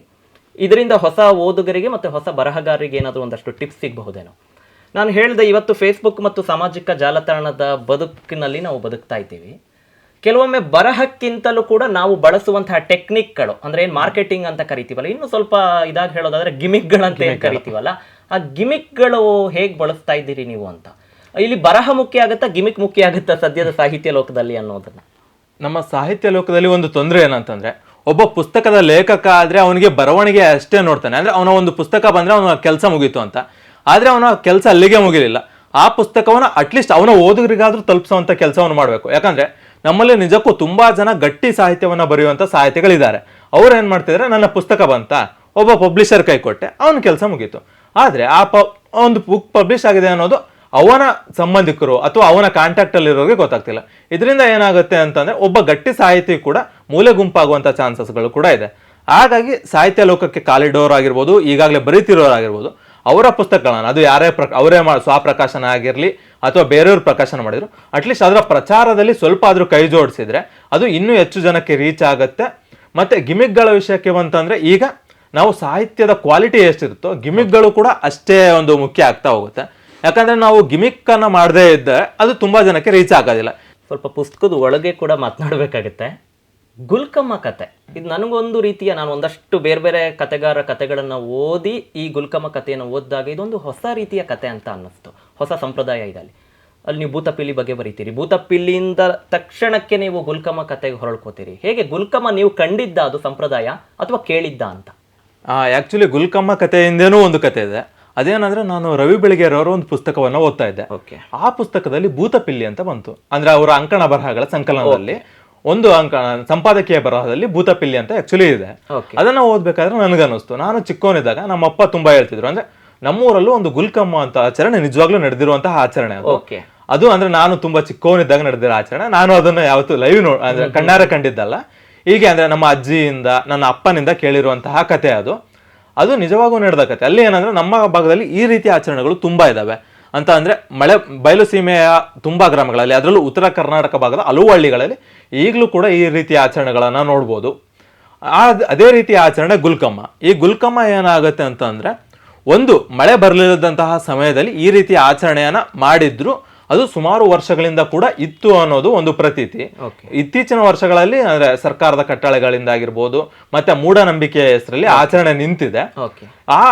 ಇದರಿಂದ ಹೊಸ ಓದುಗರಿಗೆ ಮತ್ತೆ ಹೊಸ ಬರಹಗಾರರಿಗೆ ಏನಾದರೂ ಒಂದಷ್ಟು ಟಿಪ್ಸ್ ಸಿಗಬಹುದೇನೋ? ನಾನು ಹೇಳಿದೆ ಇವತ್ತು ಫೇಸ್ಬುಕ್ ಮತ್ತು ಸಾಮಾಜಿಕ ಜಾಲತಾಣದ ಬದುಕಿನಲ್ಲಿ ನಾವು ಬದುಕ್ತಾ ಇದ್ದೀವಿ ಕೆಲವೊಮ್ಮೆ ಬರಹಕ್ಕಿಂತಲೂ ಕೂಡ ನಾವು ಬಳಸುವಂತಹ ಟೆಕ್ನಿಕ್ಗಳು ಅಂದ್ರೆ ಏನ್ ಮಾರ್ಕೆಟಿಂಗ್ ಅಂತ ಕರಿತೀವಲ್ಲ ಇನ್ನು ಸ್ವಲ್ಪ ಇದಾಗಿ ಹೇಳೋದಾದ್ರೆ ಗಿಮಿಕ್ಗಳಂತ ಏನ್ ಕರಿತೀವಲ್ಲ ಆ ಗಿಮಿಕ್ಗಳು ಹೇಗೆ ಬಳಸ್ತಾ ಇದ್ದೀರಿ ನೀವು ಅಂತ? ಇಲ್ಲಿ ಬರಹ ಮುಖ್ಯ ಆಗುತ್ತಾ ಗಿಮಿಕ್ ಮುಖ್ಯ ಆಗುತ್ತಾ ಸದ್ಯದ ಸಾಹಿತ್ಯ ಲೋಕದಲ್ಲಿ ಅನ್ನೋದನ್ನ? ನಮ್ಮ ಸಾಹಿತ್ಯ ಲೋಕದಲ್ಲಿ ಒಂದು ತೊಂದರೆ ಏನಂತಂದ್ರೆ, ಒಬ್ಬ ಪುಸ್ತಕದ ಲೇಖಕ ಆದ್ರೆ ಅವನಿಗೆ ಬರವಣಿಗೆ ಅಷ್ಟೇ ನೋಡ್ತಾನೆ. ಅಂದ್ರೆ ಅವನ ಒಂದು ಪುಸ್ತಕ ಬಂದ್ರೆ ಅವನ ಕೆಲಸ ಮುಗೀತು ಅಂತ. ಆದ್ರೆ ಅವನ ಕೆಲಸ ಅಲ್ಲಿಗೆ ಮುಗಿಲಿಲ್ಲ. ಆ ಪುಸ್ತಕವನ್ನು ಅಟ್ಲೀಸ್ಟ್ ಅವನ ಓದುಗರಿಗಾದ್ರೂ ತಲುಪಿಸುವಂತ ಕೆಲಸವನ್ನು ಮಾಡಬೇಕು. ಯಾಕಂದ್ರೆ ನಮ್ಮಲ್ಲಿ ನಿಜಕ್ಕೂ ತುಂಬಾ ಜನ ಗಟ್ಟಿ ಸಾಹಿತ್ಯವನ್ನ ಬರೆಯುವಂತ ಸಾಹಿತಿಗಳಿದ್ದಾರೆ. ಅವ್ರು ಏನ್ ಮಾಡ್ತಿದ್ರೆ, ನನ್ನ ಪುಸ್ತಕ ಬಂತ? ಒಬ್ಬ ಪಬ್ಲಿಷರ್ ಕೈ ಕೊಟ್ಟೆ, ಅವನ ಕೆಲಸ ಮುಗೀತು. ಆದ್ರೆ ಆ ಪ ಒಂದು ಬುಕ್ ಪಬ್ಲಿಷ್ ಆಗಿದೆ ಅನ್ನೋದು ಅವನ ಸಂಬಂಧಿಕರು ಅಥವಾ ಅವನ ಕಾಂಟ್ಯಾಕ್ಟಲ್ಲಿರೋರಿಗೆ ಗೊತ್ತಾಗ್ತಿಲ್ಲ. ಇದರಿಂದ ಏನಾಗುತ್ತೆ ಅಂತಂದರೆ ಒಬ್ಬ ಗಟ್ಟಿ ಸಾಹಿತಿ ಕೂಡ ಮೂಲೆ ಗುಂಪಾಗುವಂಥ ಚಾನ್ಸಸ್ಗಳು ಕೂಡ ಇದೆ. ಹಾಗಾಗಿ ಸಾಹಿತ್ಯ ಲೋಕಕ್ಕೆ ಕಾಲಿಡೋರಾಗಿರ್ಬೋದು ಈಗಾಗಲೇ ಬರೀತಿರೋರಾಗಿರ್ಬೋದು ಅವರ ಪುಸ್ತಕಗಳನ್ನು, ಅದು ಯಾರೇ ಪ್ರ ಅವರೇ ಮಾ ಸ್ವಪ್ರಕಾಶನ ಆಗಿರಲಿ ಅಥವಾ ಬೇರೆಯವ್ರು ಪ್ರಕಾಶನ ಮಾಡಿದ್ರು ಅಟ್ಲೀಸ್ಟ್ ಅದರ ಪ್ರಚಾರದಲ್ಲಿ ಸ್ವಲ್ಪ ಆದರೂ ಕೈ ಜೋಡಿಸಿದ್ರೆ ಅದು ಇನ್ನೂ ಹೆಚ್ಚು ಜನಕ್ಕೆ ರೀಚ್ ಆಗುತ್ತೆ. ಮತ್ತು ಗಿಮಿಕ್ಗಳ ವಿಷಯಕ್ಕೆ ಬಂತಂದರೆ ಈಗ ನಾವು ಸಾಹಿತ್ಯದ ಕ್ವಾಲಿಟಿ ಎಷ್ಟಿರುತ್ತೋ ಗಿಮಿಕ್ಗಳು ಕೂಡ ಅಷ್ಟೇ ಒಂದು ಮುಖ್ಯ ಆಗ್ತಾ ಹೋಗುತ್ತೆ. ಯಾಕಂದ್ರೆ ನಾವು ಗಿಮಿಕ್ ಅನ್ನ ಮಾಡದೇ ಇದ್ದರೆ ಅದು ತುಂಬಾ ಜನಕ್ಕೆ ರೀಚ್ ಆಗೋದಿಲ್ಲ. ಸ್ವಲ್ಪ ಪುಸ್ತಕದ ಒಳಗೆ ಕೂಡ ಮಾತನಾಡಬೇಕಾಗುತ್ತೆ. ಗುಲ್ಕಮ್ಮ ಕತೆ. ಇದು ನನಗೊಂದು ರೀತಿಯ ನಾನು ಒಂದಷ್ಟು ಬೇರೆ ಬೇರೆ ಕತೆಗಾರ ಕತೆಗಳನ್ನು ಓದಿ ಈ ಗುಲ್ಕಮ್ಮ ಕಥೆಯನ್ನು ಓದಿದಾಗ ಇದೊಂದು ಹೊಸ ರೀತಿಯ ಕತೆ ಅಂತ ಅನ್ನಿಸ್ತು. ಹೊಸ ಸಂಪ್ರದಾಯ ಇದಲ್ಲಿ ಅಲ್ಲಿ. ಅಲ್ಲಿ ನೀವು ಭೂತಪಿಲ್ಲಿ ಬಗ್ಗೆ ಬರೀತೀರಿ. ಭೂತಪಿಲ್ಲಿಯಿಂದ ತಕ್ಷಣಕ್ಕೆ ನೀವು ಗುಲ್ಕಮ್ಮ ಕತೆಗೆ ಹೊರಳ್ಕೋತೀರಿ. ಹೇಗೆ ಗುಲ್ಕಮ್ಮ ನೀವು ಕಂಡಿದ್ದ ಅದು ಸಂಪ್ರದಾಯ ಅಥವಾ ಕೇಳಿದ್ದ ಅಂತ? ಆಕ್ಚುಲಿ ಗುಲ್ಕಮ್ಮ ಕಥೆಯಿಂದೇನೂ ಒಂದು ಕತೆ ಇದೆ. ಅದೇನಂದ್ರೆ ನಾನು ರವಿ ಬೆಳಗೆರವರ ಒಂದು ಪುಸ್ತಕವನ್ನ ಓದ್ತಾ ಇದ್ದೆ. ಓಕೆ. ಆ ಪುಸ್ತಕದಲ್ಲಿ ಭೂತಪಿಲ್ಲಿ ಅಂತ ಬಂತು. ಅಂದ್ರೆ ಅವರ ಅಂಕಣ ಬರಹಗಳ ಸಂಕಲನದಲ್ಲಿ. ಒಂದು ಅಂಕ ಸಂಪಾದಕೀಯ ಬರಹದಲ್ಲಿ ಭೂತಪಿಲ್ಲಿ ಅಂತ ಆಕ್ಚುಲಿ ಇದೆ. ಅದನ್ನ ಓದ್ಬೇಕಾದ್ರೆ ನನಗನ್ನಿಸ್ತು. ನಾನು ಚಿಕ್ಕವನಿದ್ದಾಗ ನಮ್ಮಪ್ಪ ತುಂಬಾ ಹೇಳ್ತಿದ್ರು. ಅಂದ್ರೆ ನಮ್ಮೂರಲ್ಲೂ ಒಂದು ಗುಲ್ಕಮ್ಮ ಅಂತ ಆಚರಣೆ ನಿಜವಾಗ್ಲೂ ನಡೆದಿರುವಂತಹ ಆಚರಣೆ ಅದು. ಓಕೆ. ಅದು ಅಂದ್ರೆ ನಾನು ತುಂಬಾ ಚಿಕ್ಕವನಿದ್ದಾಗ ನಡೆದಿರೋ ಆಚರಣೆ. ನಾನು ಅದನ್ನ ಯಾವತ್ತೂ ಲೈವ್ ನೋ ಅಂದ್ರೆ ಕಣ್ಣಾರೆ ಕಂಡಿದ್ದಲ್ಲ. ಹೀಗೆ ಅಂದರೆ ನಮ್ಮ ಅಜ್ಜಿಯಿಂದ, ನನ್ನ ಅಪ್ಪನಿಂದ ಕೇಳಿರುವಂತಹ ಕತೆ ಅದು. ಅದು ನಿಜವಾಗೂ ನಡೆದ ಕತೆ. ಅಲ್ಲಿ ಏನಂದರೆ ನಮ್ಮ ಭಾಗದಲ್ಲಿ ಈ ರೀತಿಯ ಆಚರಣೆಗಳು ತುಂಬ ಇದ್ದಾವೆ ಅಂತ ಅಂದರೆ ಮಳೆ, ಬಯಲು ಸೀಮೆಯ ತುಂಬಾ ಗ್ರಾಮಗಳಲ್ಲಿ, ಅದರಲ್ಲೂ ಉತ್ತರ ಕರ್ನಾಟಕ ಭಾಗದ ಹಲವು ಹಳ್ಳಿಗಳಲ್ಲಿ ಈಗಲೂ ಕೂಡ ಈ ರೀತಿಯ ಆಚರಣೆಗಳನ್ನು ನೋಡ್ಬೋದು. ಆ ಅದೇ ರೀತಿಯ ಆಚರಣೆ ಗುಲ್ಕಮ್ಮ. ಈ ಗುಲ್ಕಮ್ಮ ಏನಾಗುತ್ತೆ ಅಂತಂದರೆ, ಒಂದು ಮಳೆ ಬರಲಿಲ್ಲದಂತಹ ಸಮಯದಲ್ಲಿ ಈ ರೀತಿಯ ಆಚರಣೆಯನ್ನು ಮಾಡಿದ್ರು ಅದು ಸುಮಾರು ವರ್ಷಗಳಿಂದ ಕೂಡ ಇತ್ತು ಅನ್ನೋದು ಒಂದು ಪ್ರತೀತಿ. ಇತ್ತೀಚಿನ ವರ್ಷಗಳಲ್ಲಿ ಅಂದ್ರೆ ಸರ್ಕಾರದ ಕಟ್ಟಳೆಗಳಿಂದ ಆಗಿರ್ಬೋದು ಮತ್ತೆ ಮೂಢನಂಬಿಕೆಯ ಹೆಸರಲ್ಲಿ ಆಚರಣೆ ನಿಂತಿದೆ. ಆ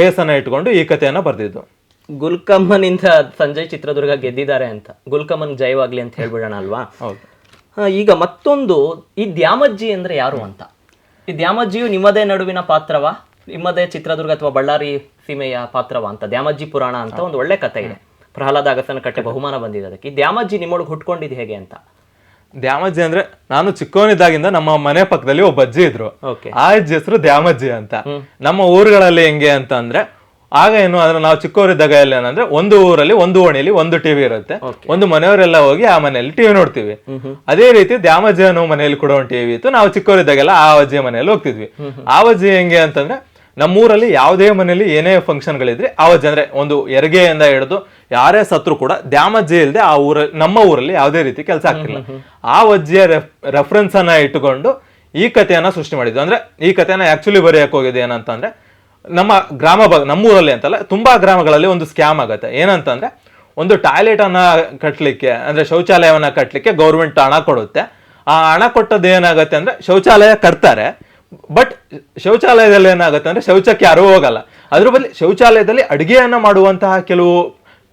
ಬೇಸನ ಇಟ್ಕೊಂಡು ಈ ಕಥೆಯನ್ನ ಬರೆದಿದ್ದು. ಗುಲ್ಕಮ್ಮನಿಂದ ಸಂಜಯ್ ಚಿತ್ರದುರ್ಗ ಗೆದ್ದಿದ್ದಾರೆ ಅಂತ. ಗುಲ್ಕಮ್ಮನ್ ಜಯವಾಗ್ಲಿ ಅಂತ ಹೇಳ್ಬಿಡೋಣ ಅಲ್ವಾ? ಈಗ ಮತ್ತೊಂದು ಈ ದ್ಯಾಮಜ್ಜಿ ಅಂದ್ರೆ ಯಾರು ಅಂತ? ಈ ದ್ಯಾಮಜ್ಜಿಯು ನಿಮ್ಮದೇ ನಡುವಿನ ಪಾತ್ರವಾ? ನಿಮ್ಮದೇ ಚಿತ್ರದುರ್ಗ ಅಥವಾ ಬಳ್ಳಾರಿ ಸೀಮೆಯ ಪಾತ್ರವಾ ಅಂತ? ದ್ಯಾಮಜ್ಜಿ ಪುರಾಣ ಅಂತ ಒಂದು ಒಳ್ಳೆ ಕಥೆ ಇದೆ. ಪ್ರಹ್ಲಾದ ಅಗಸನ ಕಟ್ಟೆ ಬಹುಮಾನ ಬಂದಿದೆ ಅದಕ್ಕೆ. ದ್ಯಾಮಜ್ಜಿ ನಿಮ್ಮೊಳಗೆ ಹುಟ್ಕೊಂಡಿದ್ದು ಹೇಗೆ ಅಂತ? ದ್ಯಾಮಜ್ಜಿ ಅಂದ್ರೆ ನಾನು ಚಿಕ್ಕವನಿದ್ದಾಗಿಂದ ನಮ್ಮ ಮನೆ ಪಕ್ಕದಲ್ಲಿ ಒಬ್ಬ ಅಜ್ಜಿ ಇದ್ರು. ಓಕೆ. ಆ ಅಜ್ಜಿ ಹೆಸರು ದ್ಯಾಮಜ್ಜಿ ಅಂತ. ನಮ್ಮ ಊರುಗಳಲ್ಲಿ ಹೆಂಗೆ ಅಂತ ಅಂದ್ರೆ ಆಗ ಏನು ಅಂದ್ರೆ ನಾವು ಚಿಕ್ಕವರಿದ್ದಾಗ ಎಲ್ಲ ಏನಂದ್ರೆ ಒಂದು ಊರಲ್ಲಿ ಒಂದು ಓಣಿಯಲ್ಲಿ ಒಂದು ಟಿವಿ ಇರುತ್ತೆ. ಒಂದು ಮನೆಯವರೆಲ್ಲ ಹೋಗಿ ಆ ಮನೆಯಲ್ಲಿ ಟಿವಿ ನೋಡ್ತೀವಿ. ಅದೇ ರೀತಿ ದ್ಯಾಮಜ್ಜಿ ಅನ್ನೋ ಮನೆಯಲ್ಲಿ ಕೂಡ ಒಂದು ಟಿವಿ ಇತ್ತು. ನಾವು ಚಿಕ್ಕವರಿದ್ದಾಗೆಲ್ಲ ಆ ಅಜ್ಜಿಯ ಮನೆಯಲ್ಲಿ ಹೋಗ್ತಿದ್ವಿ. ಆ ಅಜ್ಜಿ ಹೆಂಗೆ ಅಂತಂದ್ರೆ ನಮ್ಮೂರಲ್ಲಿ ಯಾವುದೇ ಮನೆಯಲ್ಲಿ ಏನೇ ಫಂಕ್ಷನ್ಗಳಿದ್ರೆ ಆ ಜನರೆ ಅಂದ್ರೆ ಒಂದು ಎರಗೆಯಿಂದ ಹಿಡಿದು ಯಾರೇ ಸತ್ರು ಕೂಡ ದ್ಯಾಮಜ್ಜಿ ಇಲ್ಲದೆ ಆ ಊರ ನಮ್ಮ ಊರಲ್ಲಿ ಯಾವುದೇ ರೀತಿ ಕೆಲಸ ಆಗ್ತಿಲ್ಲ ಆ ಅಜ್ಜಿಯ ರೆಫರೆನ್ಸ್ ಅನ್ನ ಇಟ್ಟುಕೊಂಡು ಈ ಕಥೆಯನ್ನ ಸೃಷ್ಟಿ ಮಾಡಿದ್ದು. ಅಂದ್ರೆ ಈ ಕಥೆಯನ್ನ ಆಕ್ಚುಲಿ ಬರೆಯಕ್ಕೆ ಹೋಗಿದೆ ಏನಂತಂದ್ರೆ ನಮ್ಮ ಗ್ರಾಮ ಭಾಗ ನಮ್ಮೂರಲ್ಲಿ ಅಂತಲ್ಲ ತುಂಬಾ ಗ್ರಾಮಗಳಲ್ಲಿ ಒಂದು ಸ್ಕ್ಯಾಮ್ ಆಗುತ್ತೆ. ಏನಂತಂದ್ರೆ ಒಂದು ಟಾಯ್ಲೆಟ್ ಅನ್ನ ಕಟ್ಟಲಿಕ್ಕೆ ಅಂದ್ರೆ ಶೌಚಾಲಯವನ್ನ ಕಟ್ಟಲಿಕ್ಕೆ ಗೌರ್ಮೆಂಟ್ ಹಣ ಕೊಡುತ್ತೆ. ಆ ಹಣ ಕೊಟ್ಟದ್ದು ಏನಾಗುತ್ತೆ ಅಂದ್ರೆ ಶೌಚಾಲಯ ಕಟ್ತಾರೆ. ಬಟ್ ಶೌಚಾಲಯದಲ್ಲಿ ಏನಾಗುತ್ತೆ ಅಂದ್ರೆ ಶೌಚಕ್ಕೆ ಯಾರೂ ಹೋಗಲ್ಲ. ಅದ್ರ ಬದಲು ಶೌಚಾಲಯದಲ್ಲಿ ಅಡುಗೆಯನ್ನು ಮಾಡುವಂತಹ ಕೆಲವು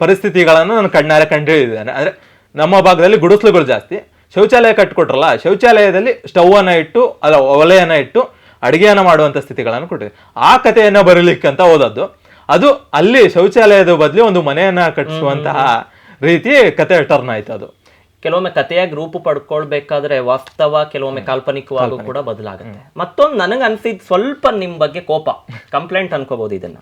ಪರಿಸ್ಥಿತಿಗಳನ್ನು ನಾನು ಕಣ್ಣಾರೆ ಕಂಡಿದ್ದೇನೆ ಅಂದರೆ ನಮ್ಮ ಭಾಗದಲ್ಲಿ ಗುಡಿಸ್ಲುಗಳು ಜಾಸ್ತಿ. ಶೌಚಾಲಯ ಕಟ್ಕೊಟ್ರಲ್ಲ ಶೌಚಾಲಯದಲ್ಲಿ ಸ್ಟವ್ ಅನ್ನ ಇಟ್ಟು ಅಲ್ಲ ಒಲೆಯನ್ನ ಇಟ್ಟು ಅಡುಗೆಯನ್ನು ಮಾಡುವಂಥ ಸ್ಥಿತಿಗಳನ್ನು ಕೊಟ್ಟಿದೆ ಆ ಕಥೆಯನ್ನು ಬರೀಲಿಕ್ಕಂತ ಓದದ್ದು ಅದು ಅಲ್ಲಿ ಶೌಚಾಲಯದ ಬದಲು ಒಂದು ಮನೆಯನ್ನು ಕಟ್ಟಿಸುವಂತಹ ರೀತಿ ಕತೆ ಟರ್ನ್ ಆಯ್ತು ಅದು ಕೆಲವೊಮ್ಮೆ ಕಥೆಯಾಗಿ ರೂಪು ಪಡ್ಕೊಳ್ಬೇಕಾದ್ರೆ ವಾಸ್ತವ ಕೆಲವೊಮ್ಮೆ ಕಾಲ್ಪನಿಕವಾಗೂ ಕೂಡ ಬದಲಾಗುತ್ತೆ. ಮತ್ತೊಂದು ನನಗೆ ಅನ್ಸಿದ್ ಸ್ವಲ್ಪ ನಿಮ್ಮ ಬಗ್ಗೆ ಕೋಪ ಕಂಪ್ಲೇಂಟ್ ಅನ್ಕೋಬಹುದು ಇದನ್ನ.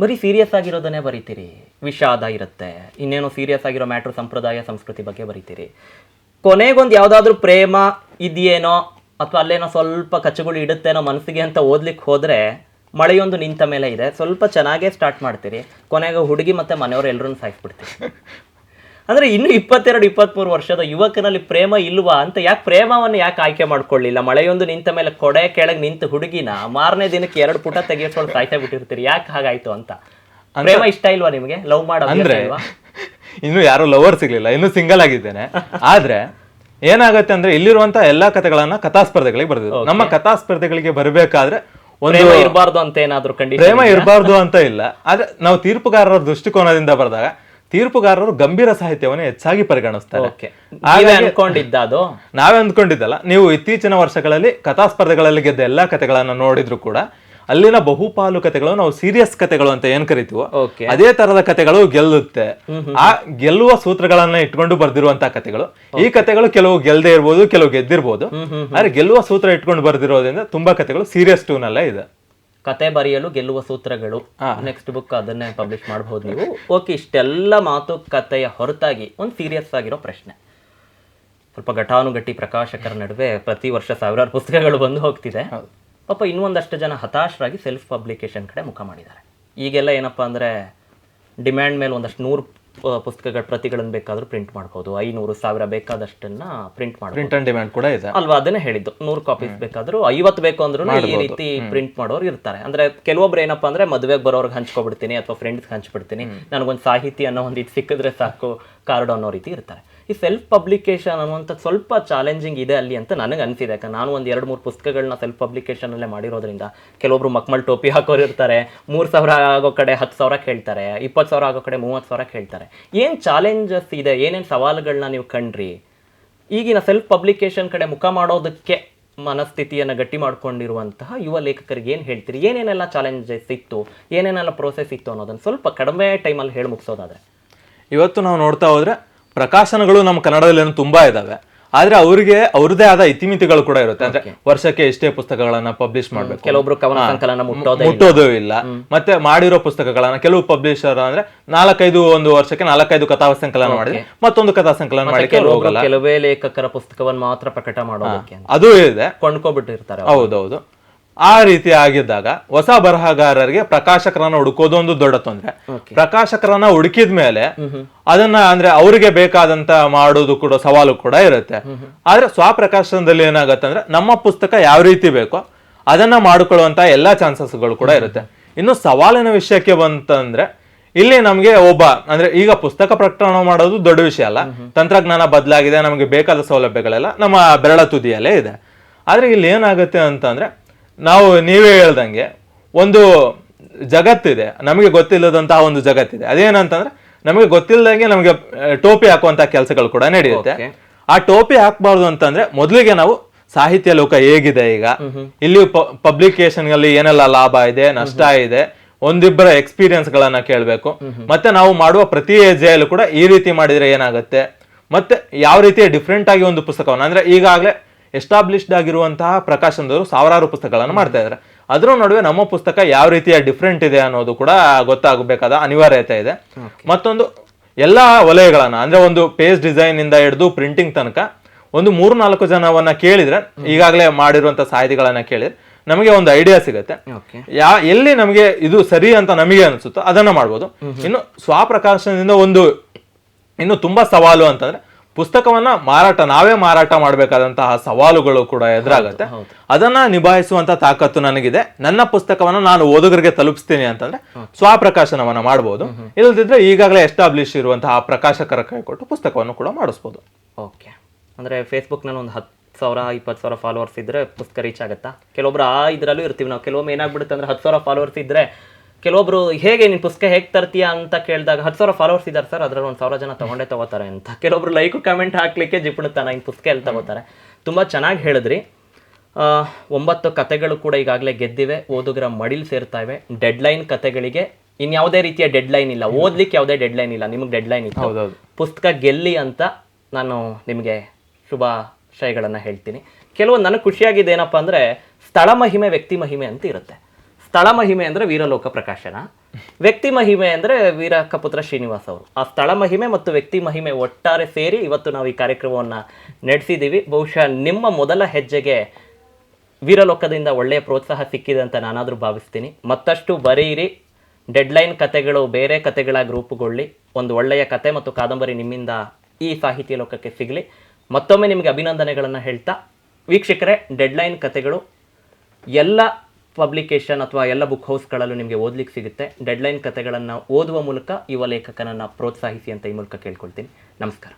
ಬರೀ ಸೀರಿಯಸ್ ಆಗಿರೋದನ್ನೇ ಬರೀತೀರಿ. ವಿಷಾದ ಇರುತ್ತೆ. ಇನ್ನೇನೋ ಸೀರಿಯಸ್ ಆಗಿರೋ ಮ್ಯಾಟ್ರ್ ಸಂಪ್ರದಾಯ ಸಂಸ್ಕೃತಿ ಬಗ್ಗೆ ಬರೀತೀರಿ. ಕೊನೆಗೊಂದು ಯಾವುದಾದ್ರೂ ಪ್ರೇಮ ಇದೆಯೇನೋ ಅಥವಾ ಅಲ್ಲೇನೋ ಸ್ವಲ್ಪ ಕಚ್ಚುಗಳು ಇಡುತ್ತೇನೋ ಮನಸ್ಸಿಗೆ ಅಂತ ಓದ್ಲಿಕ್ಕೆ ಹೋದ್ರೆ ಮಳೆಯೊಂದು ನಿಂತ ಮೇಲೆ ಇದೆ. ಸ್ವಲ್ಪ ಚೆನ್ನಾಗೇ ಸ್ಟಾರ್ಟ್ ಮಾಡ್ತೀರಿ. ಕೊನೆಗೆ ಹುಡುಗಿ ಮತ್ತೆ ಮನೆಯವರು ಎಲ್ಲರೂ ಸಾಯಿಸ್ಬಿಡ್ತೀರಿ. ಅಂದ್ರೆ ಇನ್ನು ಇಪ್ಪತ್ತೆರಡು ಇಪ್ಪತ್ಮೂರು ವರ್ಷದ ಯುವಕನಲ್ಲಿ ಪ್ರೇಮ ಇಲ್ವಾ ಅಂತ ಯಾಕೆ ಪ್ರೇಮವನ್ನು ಯಾಕೆ ಆಯ್ಕೆ ಮಾಡ್ಕೊಳ್ಳಿಲ್ಲ? ಮಳೆಯೊಂದು ನಿಂತ ಮೇಲೆ ಕೊಡೆ ಕೆಳಗೆ ನಿಂತು ಹುಡುಗಿನ ಮಾರನೇ ದಿನಕ್ಕೆ ಎರಡು ಪುಟ ತೆಗೆಸ್ಕೊಂಡು ಕಾಯ್ತಾ ಬಿಟ್ಟಿರ್ತೀರಿ. ಯಾಕೆ ಹಾಗಾಯ್ತು ಅಂತ? ಪ್ರೇಮ ಇಷ್ಟ ಇಲ್ವಾ ನಿಮಗೆ? ಲವ್ ಮಾಡ ಅಂದ್ರೆ ಇನ್ನು ಯಾರು ಲವರ್ ಸಿಗ್ಲಿಲ್ಲ. ಇನ್ನು ಸಿಂಗಲ್ ಆಗಿದ್ದೇನೆ. ಆದ್ರೆ ಏನಾಗುತ್ತೆ ಅಂದ್ರೆ ಇಲ್ಲಿರುವಂತ ಎಲ್ಲಾ ಕಥೆಗಳನ್ನ ಕಥಾ ಸ್ಪರ್ಧೆಗಳಿಗೆ ಬರ್ದಿದ್ರು ನಮ್ಮ ಕಥಾ ಸ್ಪರ್ಧೆಗಳಿಗೆ ಬರಬೇಕಾದ್ರೆ ಇರಬಾರ್ದು ಅಂತ ಏನಾದ್ರು ಪ್ರೇಮ ಇರಬಾರ್ದು ಅಂತ ಇಲ್ಲ. ಆದ್ರೆ ನಾವು ತೀರ್ಪುಗಾರರ ದೃಷ್ಟಿಕೋನದಿಂದ ಬರೆದಾಗ ತೀರ್ಪುಗಾರರು ಗಂಭೀರ ಸಾಹಿತ್ಯವನ್ನು ಹೆಚ್ಚಾಗಿ ಪರಿಗಣಿಸ್ತಾರೆ. ನೀವೇ ಅದು? ನಾವೇ ಅಂದ್ಕೊಂಡಿದ್ದಲ್ಲ. ನೀವು ಇತ್ತೀಚಿನ ವರ್ಷಗಳಲ್ಲಿ ಕಥಾ ಸ್ಪರ್ಧೆಗಳಲ್ಲಿ ಗೆದ್ದ ಎಲ್ಲಾ ಕಥೆಗಳನ್ನು ನೋಡಿದ್ರು ಕೂಡ ಅಲ್ಲಿನ ಬಹುಪಾಲು ಕಥೆಗಳು ನಾವು ಸೀರಿಯಸ್ ಕಥೆಗಳು ಅಂತ ಏನ್ ಕರಿತೀವೋ ಅದೇ ತರದ ಕಥೆಗಳು ಗೆಲ್ಲುತ್ತೆ. ಆ ಗೆಲ್ಲುವ ಸೂತ್ರಗಳನ್ನ ಇಟ್ಕೊಂಡು ಬರ್ದಿರುವಂತಹ ಕಥೆಗಳು. ಈ ಕಥೆಗಳು ಕೆಲವು ಗೆಲ್ಲದೆ ಇರ್ಬೋದು ಕೆಲವು ಗೆದ್ದಿರ್ಬೋದು. ಆದ್ರೆ ಗೆಲ್ಲುವ ಸೂತ್ರ ಇಟ್ಕೊಂಡು ಬರ್ದಿರೋದ್ರಿಂದ ತುಂಬಾ ಕಥೆಗಳು ಸೀರಿಯಸ್ ಟೂನ್ ಅಲ್ಲೇ ಇದೆ. ಕತೆ ಬರೆಯಲು ಗೆಲ್ಲುವ ಸೂತ್ರಗಳು. ನೆಕ್ಸ್ಟ್ ಬುಕ್ ಅದನ್ನೇ ಪಬ್ಲಿಷ್ ಮಾಡಬಹುದು ನೀವು. ಓಕೆ ಇಷ್ಟೆಲ್ಲ ಮಾತು ಕತೆಯ ಹೊರತಾಗಿ ಒಂದು ಸೀರಿಯಸ್ ಆಗಿರೋ ಪ್ರಶ್ನೆ. ಸ್ವಲ್ಪ ಘಟಾನುಘಟಿ ಪ್ರಕಾಶಕರ ನಡುವೆ ಪ್ರತಿ ವರ್ಷ ಸಾವಿರಾರು ಪುಸ್ತಕಗಳು ಬಂದು ಹೋಗ್ತಿದೆ. ಪಾಪ ಇನ್ನೊಂದಷ್ಟು ಜನ ಹತಾಶರಾಗಿ ಸೆಲ್ಫ್ ಪಬ್ಲಿಕೇಶನ್ ಕಡೆ ಮುಖ ಮಾಡಿದ್ದಾರೆ. ಈಗೆಲ್ಲ ಏನಪ್ಪಾ ಅಂದರೆ ಡಿಮ್ಯಾಂಡ್ ಮೇಲೆ ಒಂದಷ್ಟು ನೂರು ಪುಸ್ತಕಗಳ ಪ್ರತಿಗಳನ್ನು ಬೇಕಾದ್ರೂ ಪ್ರಿಂಟ್ ಮಾಡ್ಬೋದು. ಐನೂರು ಸಾವಿರ ಬೇಕಾದಷ್ಟನ್ನ ಪ್ರಿಂಟ್ ಮಾಡಬಹುದು ಪ್ರಿಂಟ್ ಅಂಡ್ ಡಿಮ್ಯಾಂಡ್ ಕೂಡ ಇದೆ. ಅಲ್ವಾ? ಅದನ್ನೇ ಹೇಳಿದ್ದು. ನೂರು ಕಾಪೀಸ್ ಬೇಕಾದ್ರೂ ಐವತ್ತು ಬೇಕು ಅಂದ್ರೂ ಈ ರೀತಿ ಪ್ರಿಂಟ್ ಮಾಡೋರು ಇರ್ತಾರೆ. ಅಂದ್ರೆ ಕೆಲವೊಬ್ರು ಏನಪ್ಪಾ ಅಂದ್ರೆ ಮದುವೆಗೆ ಬರೋರ್ಗೆ ಹಂಚ್ಕೊಬಿಡ್ತೀನಿ ಅಥವಾ ಫ್ರೆಂಡ್ಸ್ ಹಂಚ್ಬಿಡ್ತೀನಿ. ನನಗೊಂದು ಸಾಹಿತಿ ಅನ್ನೋ ಒಂದು ಇದು ಸಿಕ್ಕಿದ್ರೆ ಸಾಕು ಕಾರ್ಡ್ ಅನ್ನೋ ರೀತಿ ಇರ್ತಾರೆ. ಈ ಸೆಲ್ಫ್ ಪಬ್ಲಿಕೇಶನ್ ಅನ್ನುವಂಥದ್ದು ಸ್ವಲ್ಪ ಚಾಲೆಂಜಿಂಗ್ ಇದೆ ಅಲ್ಲಿ ಅಂತ ನನಗೆ ಅನಿಸಿದೆ. ಯಾಕಂದ್ರೆ ನಾನು ಒಂದು ಎರಡು ಮೂರು ಪುಸ್ತಕಗಳನ್ನ ಸೆಲ್ಫ್ ಪಬ್ಲಿಕೇಶನಲ್ಲೇ ಮಾಡಿರೋದ್ರಿಂದ ಕೆಲವೊಬ್ರು ಮಕ್ಮಲ್ ಟೋಪಿ ಹಾಕೋರು ಇರ್ತಾರೆ, ಮೂರು ಸಾವಿರ ಆಗೋ ಕಡೆ ಹತ್ತು ಸಾವಿರ ಕೇಳ್ತಾರೆ, ಇಪ್ಪತ್ತು ಸಾವಿರ ಆಗೋ ಕಡೆ ಮೂವತ್ತು ಸಾವಿರ ಕೇಳ್ತಾರೆ. ಏನು ಚಾಲೆಂಜಸ್ ಇದೆ, ಏನೇನು ಸವಾಲುಗಳನ್ನ ನೀವು ಕಂಡ್ರಿ? ಈಗಿನ ಸೆಲ್ಫ್ ಪಬ್ಲಿಕೇಶನ್ ಕಡೆ ಮುಖ ಮಾಡೋದಕ್ಕೆ ಮನಸ್ಥಿತಿಯನ್ನು ಗಟ್ಟಿ ಮಾಡಿಕೊಂಡಿರುವಂತಹ ಯುವ ಲೇಖಕರಿಗೆ ಏನು ಹೇಳ್ತೀರಿ? ಏನೇನೆಲ್ಲ ಚಾಲೆಂಜಸ್ ಇತ್ತು? ಏನೇನೆಲ್ಲ ಪ್ರೋಸೆಸ್ ಇತ್ತು ಅನ್ನೋದನ್ನು ಸ್ವಲ್ಪ ಕಡಿಮೆ ಟೈಮಲ್ಲಿ ಹೇಳಿ ಮುಗಿಸೋದಾದರೆ. ಇವತ್ತು ನಾವು ನೋಡ್ತಾ ಹೋದ್ರೆ ಪ್ರಕಾಶನಗಳು ನಮ್ಮ ಕನ್ನಡದಲ್ಲಿ ತುಂಬಾ ಇದಾವೆ. ಆದ್ರೆ ಅವರಿಗೆ ಅವ್ರದೇ ಆದ ಇತಿಮಿತಿಗಳು ಕೂಡ ಇರುತ್ತೆ. ಅಂದ್ರೆ ವರ್ಷಕ್ಕೆ ಎಷ್ಟೇ ಪುಸ್ತಕಗಳನ್ನ ಪಬ್ಲಿಷ್ ಮಾಡ್ಬೇಕು. ಕೆಲವೊಬ್ರು ಕವನ ಸಂಕಲನ ಮುಟ್ಟೋದೇ ಇಲ್ಲ. ಮತ್ತೆ ಮಾಡಿರೋ ಪುಸ್ತಕಗಳನ್ನ ಕೆಲವು ಪಬ್ಲಿಷರ್ ಅಂದ್ರೆ ನಾಲ್ಕೈದು ಒಂದು ವರ್ಷಕ್ಕೆ ನಾಲ್ಕೈದು ಕಥಾ ಸಂಕಲನ ಮಾಡಿ ಮತ್ತೊಂದು ಕಥಾ ಸಂಕಲನ ಮಾಡಿ ಕೆಲವೇ ಲೇಖಕರ ಪುಸ್ತಕವನ್ನು ಮಾತ್ರ ಪ್ರಕಟ ಮಾಡೋದಕ್ಕೆ ಅದು ಇದೆ. ಕೊಂಡ್ಕೊಬಿಟ್ಟಿರ್ತಾರೆ ಹೌದೌದು. ಆ ರೀತಿ ಆಗಿದ್ದಾಗ ಹೊಸ ಬರಹಗಾರರಿಗೆ ಪ್ರಕಾಶಕರನ್ನ ಹುಡುಕೋದು ಒಂದು ದೊಡ್ಡ ತೊಂದ್ರೆ. ಪ್ರಕಾಶಕರನ್ನ ಹುಡುಕಿದ ಮೇಲೆ ಅದನ್ನ ಅಂದ್ರೆ ಅವರಿಗೆ ಬೇಕಾದಂತ ಮಾಡೋದು ಕೂಡ ಸವಾಲು ಕೂಡ ಇರುತ್ತೆ. ಆದ್ರೆ ಸ್ವಪ್ರಕಾಶನದಲ್ಲಿ ಏನಾಗುತ್ತೆ ಅಂದ್ರೆ ನಮ್ಮ ಪುಸ್ತಕ ಯಾವ ರೀತಿ ಬೇಕೋ ಅದನ್ನ ಮಾಡಿಕೊಳ್ಳುವಂತ ಎಲ್ಲಾ ಚಾನ್ಸಸ್ಗಳು ಕೂಡ ಇರುತ್ತೆ. ಇನ್ನು ಸವಾಲಿನ ವಿಷಯಕ್ಕೆ ಬಂತಂದ್ರೆ ಇಲ್ಲಿ ನಮ್ಗೆ ಒಬ್ಬ ಅಂದ್ರೆ ಈಗ ಪುಸ್ತಕ ಪ್ರಕಟಣ ಮಾಡೋದು ದೊಡ್ಡ ವಿಷಯ ಅಲ್ಲ. ತಂತ್ರಜ್ಞಾನ ಬದಲಾಗಿದೆ ನಮಗೆ ಬೇಕಾದ ಸೌಲಭ್ಯಗಳೆಲ್ಲ ನಮ್ಮ ಬೆರಳ ತುದಿಯಲ್ಲೇ ಇದೆ. ಆದ್ರೆ ಇಲ್ಲಿ ಏನಾಗುತ್ತೆ ಅಂತಂದ್ರೆ ನಾವು ನೀವೇ ಹೇಳ್ದಂಗೆ ಒಂದು ಜಗತ್ತಿದೆ ನಮಗೆ ಗೊತ್ತಿಲ್ಲದಂತಹ ಒಂದು ಜಗತ್ತಿದೆ. ಅದೇನಂತಂದ್ರೆ ನಮಗೆ ಗೊತ್ತಿಲ್ಲದಂಗೆ ನಮಗೆ ಟೋಪಿ ಹಾಕುವಂತಹ ಕೆಲಸಗಳು ಕೂಡ ನಡೆಯುತ್ತೆ. ಆ ಟೋಪಿ ಹಾಕಬಾರ್ದು ಅಂತಂದ್ರೆ ಮೊದಲಿಗೆ ನಾವು ಸಾಹಿತ್ಯ ಲೋಕ ಹೇಗಿದೆ ಈಗ? ಇಲ್ಲಿ ಪಬ್ಲಿಕೇಶನ್ ಅಲ್ಲಿ ಏನೆಲ್ಲ ಲಾಭ ಇದೆ ನಷ್ಟ ಇದೆ ಒಂದಿಬ್ಬರ ಎಕ್ಸ್ಪೀರಿಯನ್ಸ್ ಗಳನ್ನ ಕೇಳಬೇಕು. ಮತ್ತೆ ನಾವು ಮಾಡುವ ಪ್ರತಿ ಹೆಜ್ಜೆಯಲ್ಲೂ ಕೂಡ ಈ ರೀತಿ ಮಾಡಿದ್ರೆ ಏನಾಗುತ್ತೆ? ಮತ್ತೆ ಯಾವ ರೀತಿ ಡಿಫ್ರೆಂಟ್ ಆಗಿ ಒಂದು ಪುಸ್ತಕವನ್ನು ಅಂದ್ರೆ ಈಗಾಗಲೇ ಎಸ್ಟಾಬ್ಲಿಷ್ಡ್ ಆಗಿರುವಂತಹ ಪ್ರಕಾಶನದವರು ಸಾವಿರಾರು ಪುಸ್ತಕಗಳನ್ನು ಮಾಡ್ತಾ ಇದ್ದಾರೆ. ಅದ್ರ ನಡುವೆ ನಮ್ಮ ಪುಸ್ತಕ ಯಾವ ರೀತಿಯ ಡಿಫ್ರೆಂಟ್ ಇದೆ ಅನ್ನೋದು ಕೂಡ ಗೊತ್ತಾಗಬೇಕಾದ ಅನಿವಾರ್ಯತೆ ಇದೆ. ಮತ್ತೊಂದು ಎಲ್ಲಾ ವಲಯಗಳನ್ನ ಅಂದ್ರೆ ಒಂದು ಪೇಜ್ ಡಿಸೈನ್ ಇಂದ ಹಿಡಿದು ಪ್ರಿಂಟಿಂಗ್ ತನಕ ಒಂದು ಮೂರು ನಾಲ್ಕು ಜನವನ್ನ ಕೇಳಿದ್ರೆ ಈಗಾಗಲೇ ಮಾಡಿರುವಂತ ಸಾಹಿತಿಗಳನ್ನ ಕೇಳಿದ್ರೆ ನಮಗೆ ಒಂದು ಐಡಿಯಾ ಸಿಗುತ್ತೆ. ಯಾ ಎಲ್ಲಿ ನಮಗೆ ಇದು ಸರಿ ಅಂತ ನಮಗೆ ಅನಿಸುತ್ತೋ ಅದನ್ನ ಮಾಡ್ಬೋದು. ಇನ್ನು ಸ್ವಪ್ರಕಾಶನದಿಂದ ಒಂದು ಇನ್ನು ತುಂಬಾ ಸವಾಲು ಅಂತಂದ್ರೆ ಪುಸ್ತಕವನ್ನ ಮಾರಾಟ ನಾವೇ ಮಾರಾಟ ಮಾಡಬೇಕಾದಂತಹ ಸವಾಲುಗಳು ಕೂಡ ಎದುರಾಗುತ್ತೆ. ಅದನ್ನ ನಿಭಾಯಿಸುವಂತ ತಾಕತ್ತು ನನಗಿದೆ. ನನ್ನ ಪುಸ್ತಕವನ್ನ ನಾನು ಓದುಗರಿಗೆ ತಲುಪಿಸ್ತೀನಿ ಅಂತಂದ್ರೆ ಸ್ವಪ್ರಕಾಶನವನ್ನ ಮಾಡಬಹುದು ಇಲ್ಲದಿದ್ರೆ ಈಗಾಗಲೇ ಎಸ್ಟಾಬ್ಲಿಷ್ ಇರುವಂತಹ ಪ್ರಕಾಶಕರ ಕೈ ಕೊಟ್ಟು ಪುಸ್ತಕವನ್ನು ಕೂಡ ಮಾಡಿಸ್ಬೋದು. ಓಕೆ. ಫೇಸ್ಬುಕ್ ಫೇಸ್ಬುಕ್ನಲ್ಲಿ ಒಂದು ಹತ್ತು ಸಾವಿರ ಇಪ್ಪತ್ತು ಸಾವಿರ ಫಾಲೋವರ್ಸ್ ಇದ್ರೆ ಪುಸ್ತಕ ರೀಚ್ ಆಗುತ್ತಾ? ಕೆಲವೊಬ್ರು ಆ ಇದರಲ್ಲೂ ಇರ್ತೀವಿ. ನಾವು ಕೆಲವೊಮ್ಮೆ ಏನಾಗ್ಬಿಡುತ್ತೆ ಅಂದ್ರೆ ಹತ್ತು ಸಾವಿರ ಫಾಲೋವರ್ಸ್ ಇದ್ದರೆ ಕೆಲವೊಬ್ರು ಹೇಗೆ ನೀನು ಪುಸ್ತಕ ಹೇಗೆ ತರ್ತೀಯ? ಅಂತ ಕೇಳಿದಾಗ ಹತ್ತು ಸಾವಿರ ಫಾಲೋವರ್ಸ್ ಇದ್ದಾರೆ ಸರ್ ಅದರಲ್ಲಿ ಒಂದು ಸಾವಿರ ಜನ ತೊಗೊಂಡೇ ತಗೋತಾರೆ ಅಂತ. ಕೆಲವೊಬ್ರು ಲೈಕು ಕಮೆಂಟ್ ಹಾಕ್ಲಿಕ್ಕೆ ಜಿಪ್ಣತಾನ ಇನ್ನು ಪುಸ್ತಕ ಎಲ್ಲಿ ತಗೋತಾರೆ. ತುಂಬ ಚೆನ್ನಾಗಿ ಹೇಳಿದ್ರಿ. ಒಂಬತ್ತು ಕತೆಗಳು ಕೂಡ ಈಗಾಗಲೇ ಗೆದ್ದಿವೆ. ಓದುಗರ ಮಡಿಲ್ ಸೇರ್ತಾ ಇವೆ. ಡೆಡ್ಲೈನ್ ಕತೆಗಳಿಗೆ ಇನ್ಯಾವುದೇ ರೀತಿಯ ಡೆಡ್ಲೈನ್ ಇಲ್ಲ. ಓದ್ಲಿಕ್ಕೆ ಯಾವುದೇ ಡೆಡ್ಲೈನ್ ಇಲ್ಲ. ನಿಮಗೆ ಡೆಡ್ಲೈನ್ ಇತ್ತು. ಪುಸ್ತಕ ಗೆಲ್ಲಿ ಅಂತ ನಾನು ನಿಮಗೆ ಶುಭಾಶಯಗಳನ್ನು ಹೇಳ್ತೀನಿ. ಕೆಲವೊಂದು ನನಗೆ ಖುಷಿಯಾಗಿದೆ ಏನಪ್ಪ ಅಂದರೆ ಸ್ಥಳ ಮಹಿಮೆ ವ್ಯಕ್ತಿ ಮಹಿಮೆ ಅಂತ ಇರುತ್ತೆ. ಸ್ಥಳ ಮಹಿಮೆ ಅಂದರೆ ವೀರಲೋಕ ಪ್ರಕಾಶನ, ವ್ಯಕ್ತಿ ಮಹಿಮೆ ಅಂದರೆ ವೀರಕಪುತ್ರ ಶ್ರೀನಿವಾಸ್ ಅವರು. ಆ ಸ್ಥಳ ಮಹಿಮೆ ಮತ್ತು ವ್ಯಕ್ತಿ ಮಹಿಮೆ ಒಟ್ಟಾರೆ ಸೇರಿ ಇವತ್ತು ನಾವು ಈ ಕಾರ್ಯಕ್ರಮವನ್ನು ನಡೆಸಿದ್ದೀವಿ ಬಹುಶಃ ನಿಮ್ಮ ಮೊದಲ ಹೆಜ್ಜೆಗೆ ವೀರಲೋಕದಿಂದ ಒಳ್ಳೆಯ ಪ್ರೋತ್ಸಾಹ ಸಿಕ್ಕಿದೆ ಅಂತ ನಾನಾದರೂ ಭಾವಿಸ್ತೀನಿ. ಮತ್ತಷ್ಟು ಬರೆಯಿರಿ. ಡೆಡ್ಲೈನ್ ಕತೆಗಳು ಬೇರೆ ಕತೆಗಳಾಗಿ ರೂಪುಗೊಳ್ಳಿ. ಒಂದು ಒಳ್ಳೆಯ ಕತೆ ಮತ್ತು ಕಾದಂಬರಿ ನಿಮ್ಮಿಂದ ಈ ಸಾಹಿತ್ಯ ಲೋಕಕ್ಕೆ ಸಿಗಲಿ. ಮತ್ತೊಮ್ಮೆ ನಿಮಗೆ ಅಭಿನಂದನೆಗಳನ್ನು ಹೇಳ್ತಾ, ವೀಕ್ಷಕರೇ, ಡೆಡ್ಲೈನ್ ಕತೆಗಳು ಎಲ್ಲ ಪಬ್ಲಿಕೇಶನ್ ಅಥವಾ ಎಲ್ಲ ಬುಕ್ ಹೌಸ್ಗಳಲ್ಲೂ ನಿಮಗೆ ಓದ್ಲಿಕ್ಕೆ ಸಿಗುತ್ತೆ. ಡೆಡ್ಲೈನ್ ಕಥೆಗಳನ್ನು ಓದುವ ಮೂಲಕ ಯುವ ಲೇಖಕನನ್ನು ಪ್ರೋತ್ಸಾಹಿಸಿ ಅಂತ ಈ ಮೂಲಕ ಕೇಳ್ಕೊಳ್ತೀನಿ. ನಮಸ್ಕಾರ.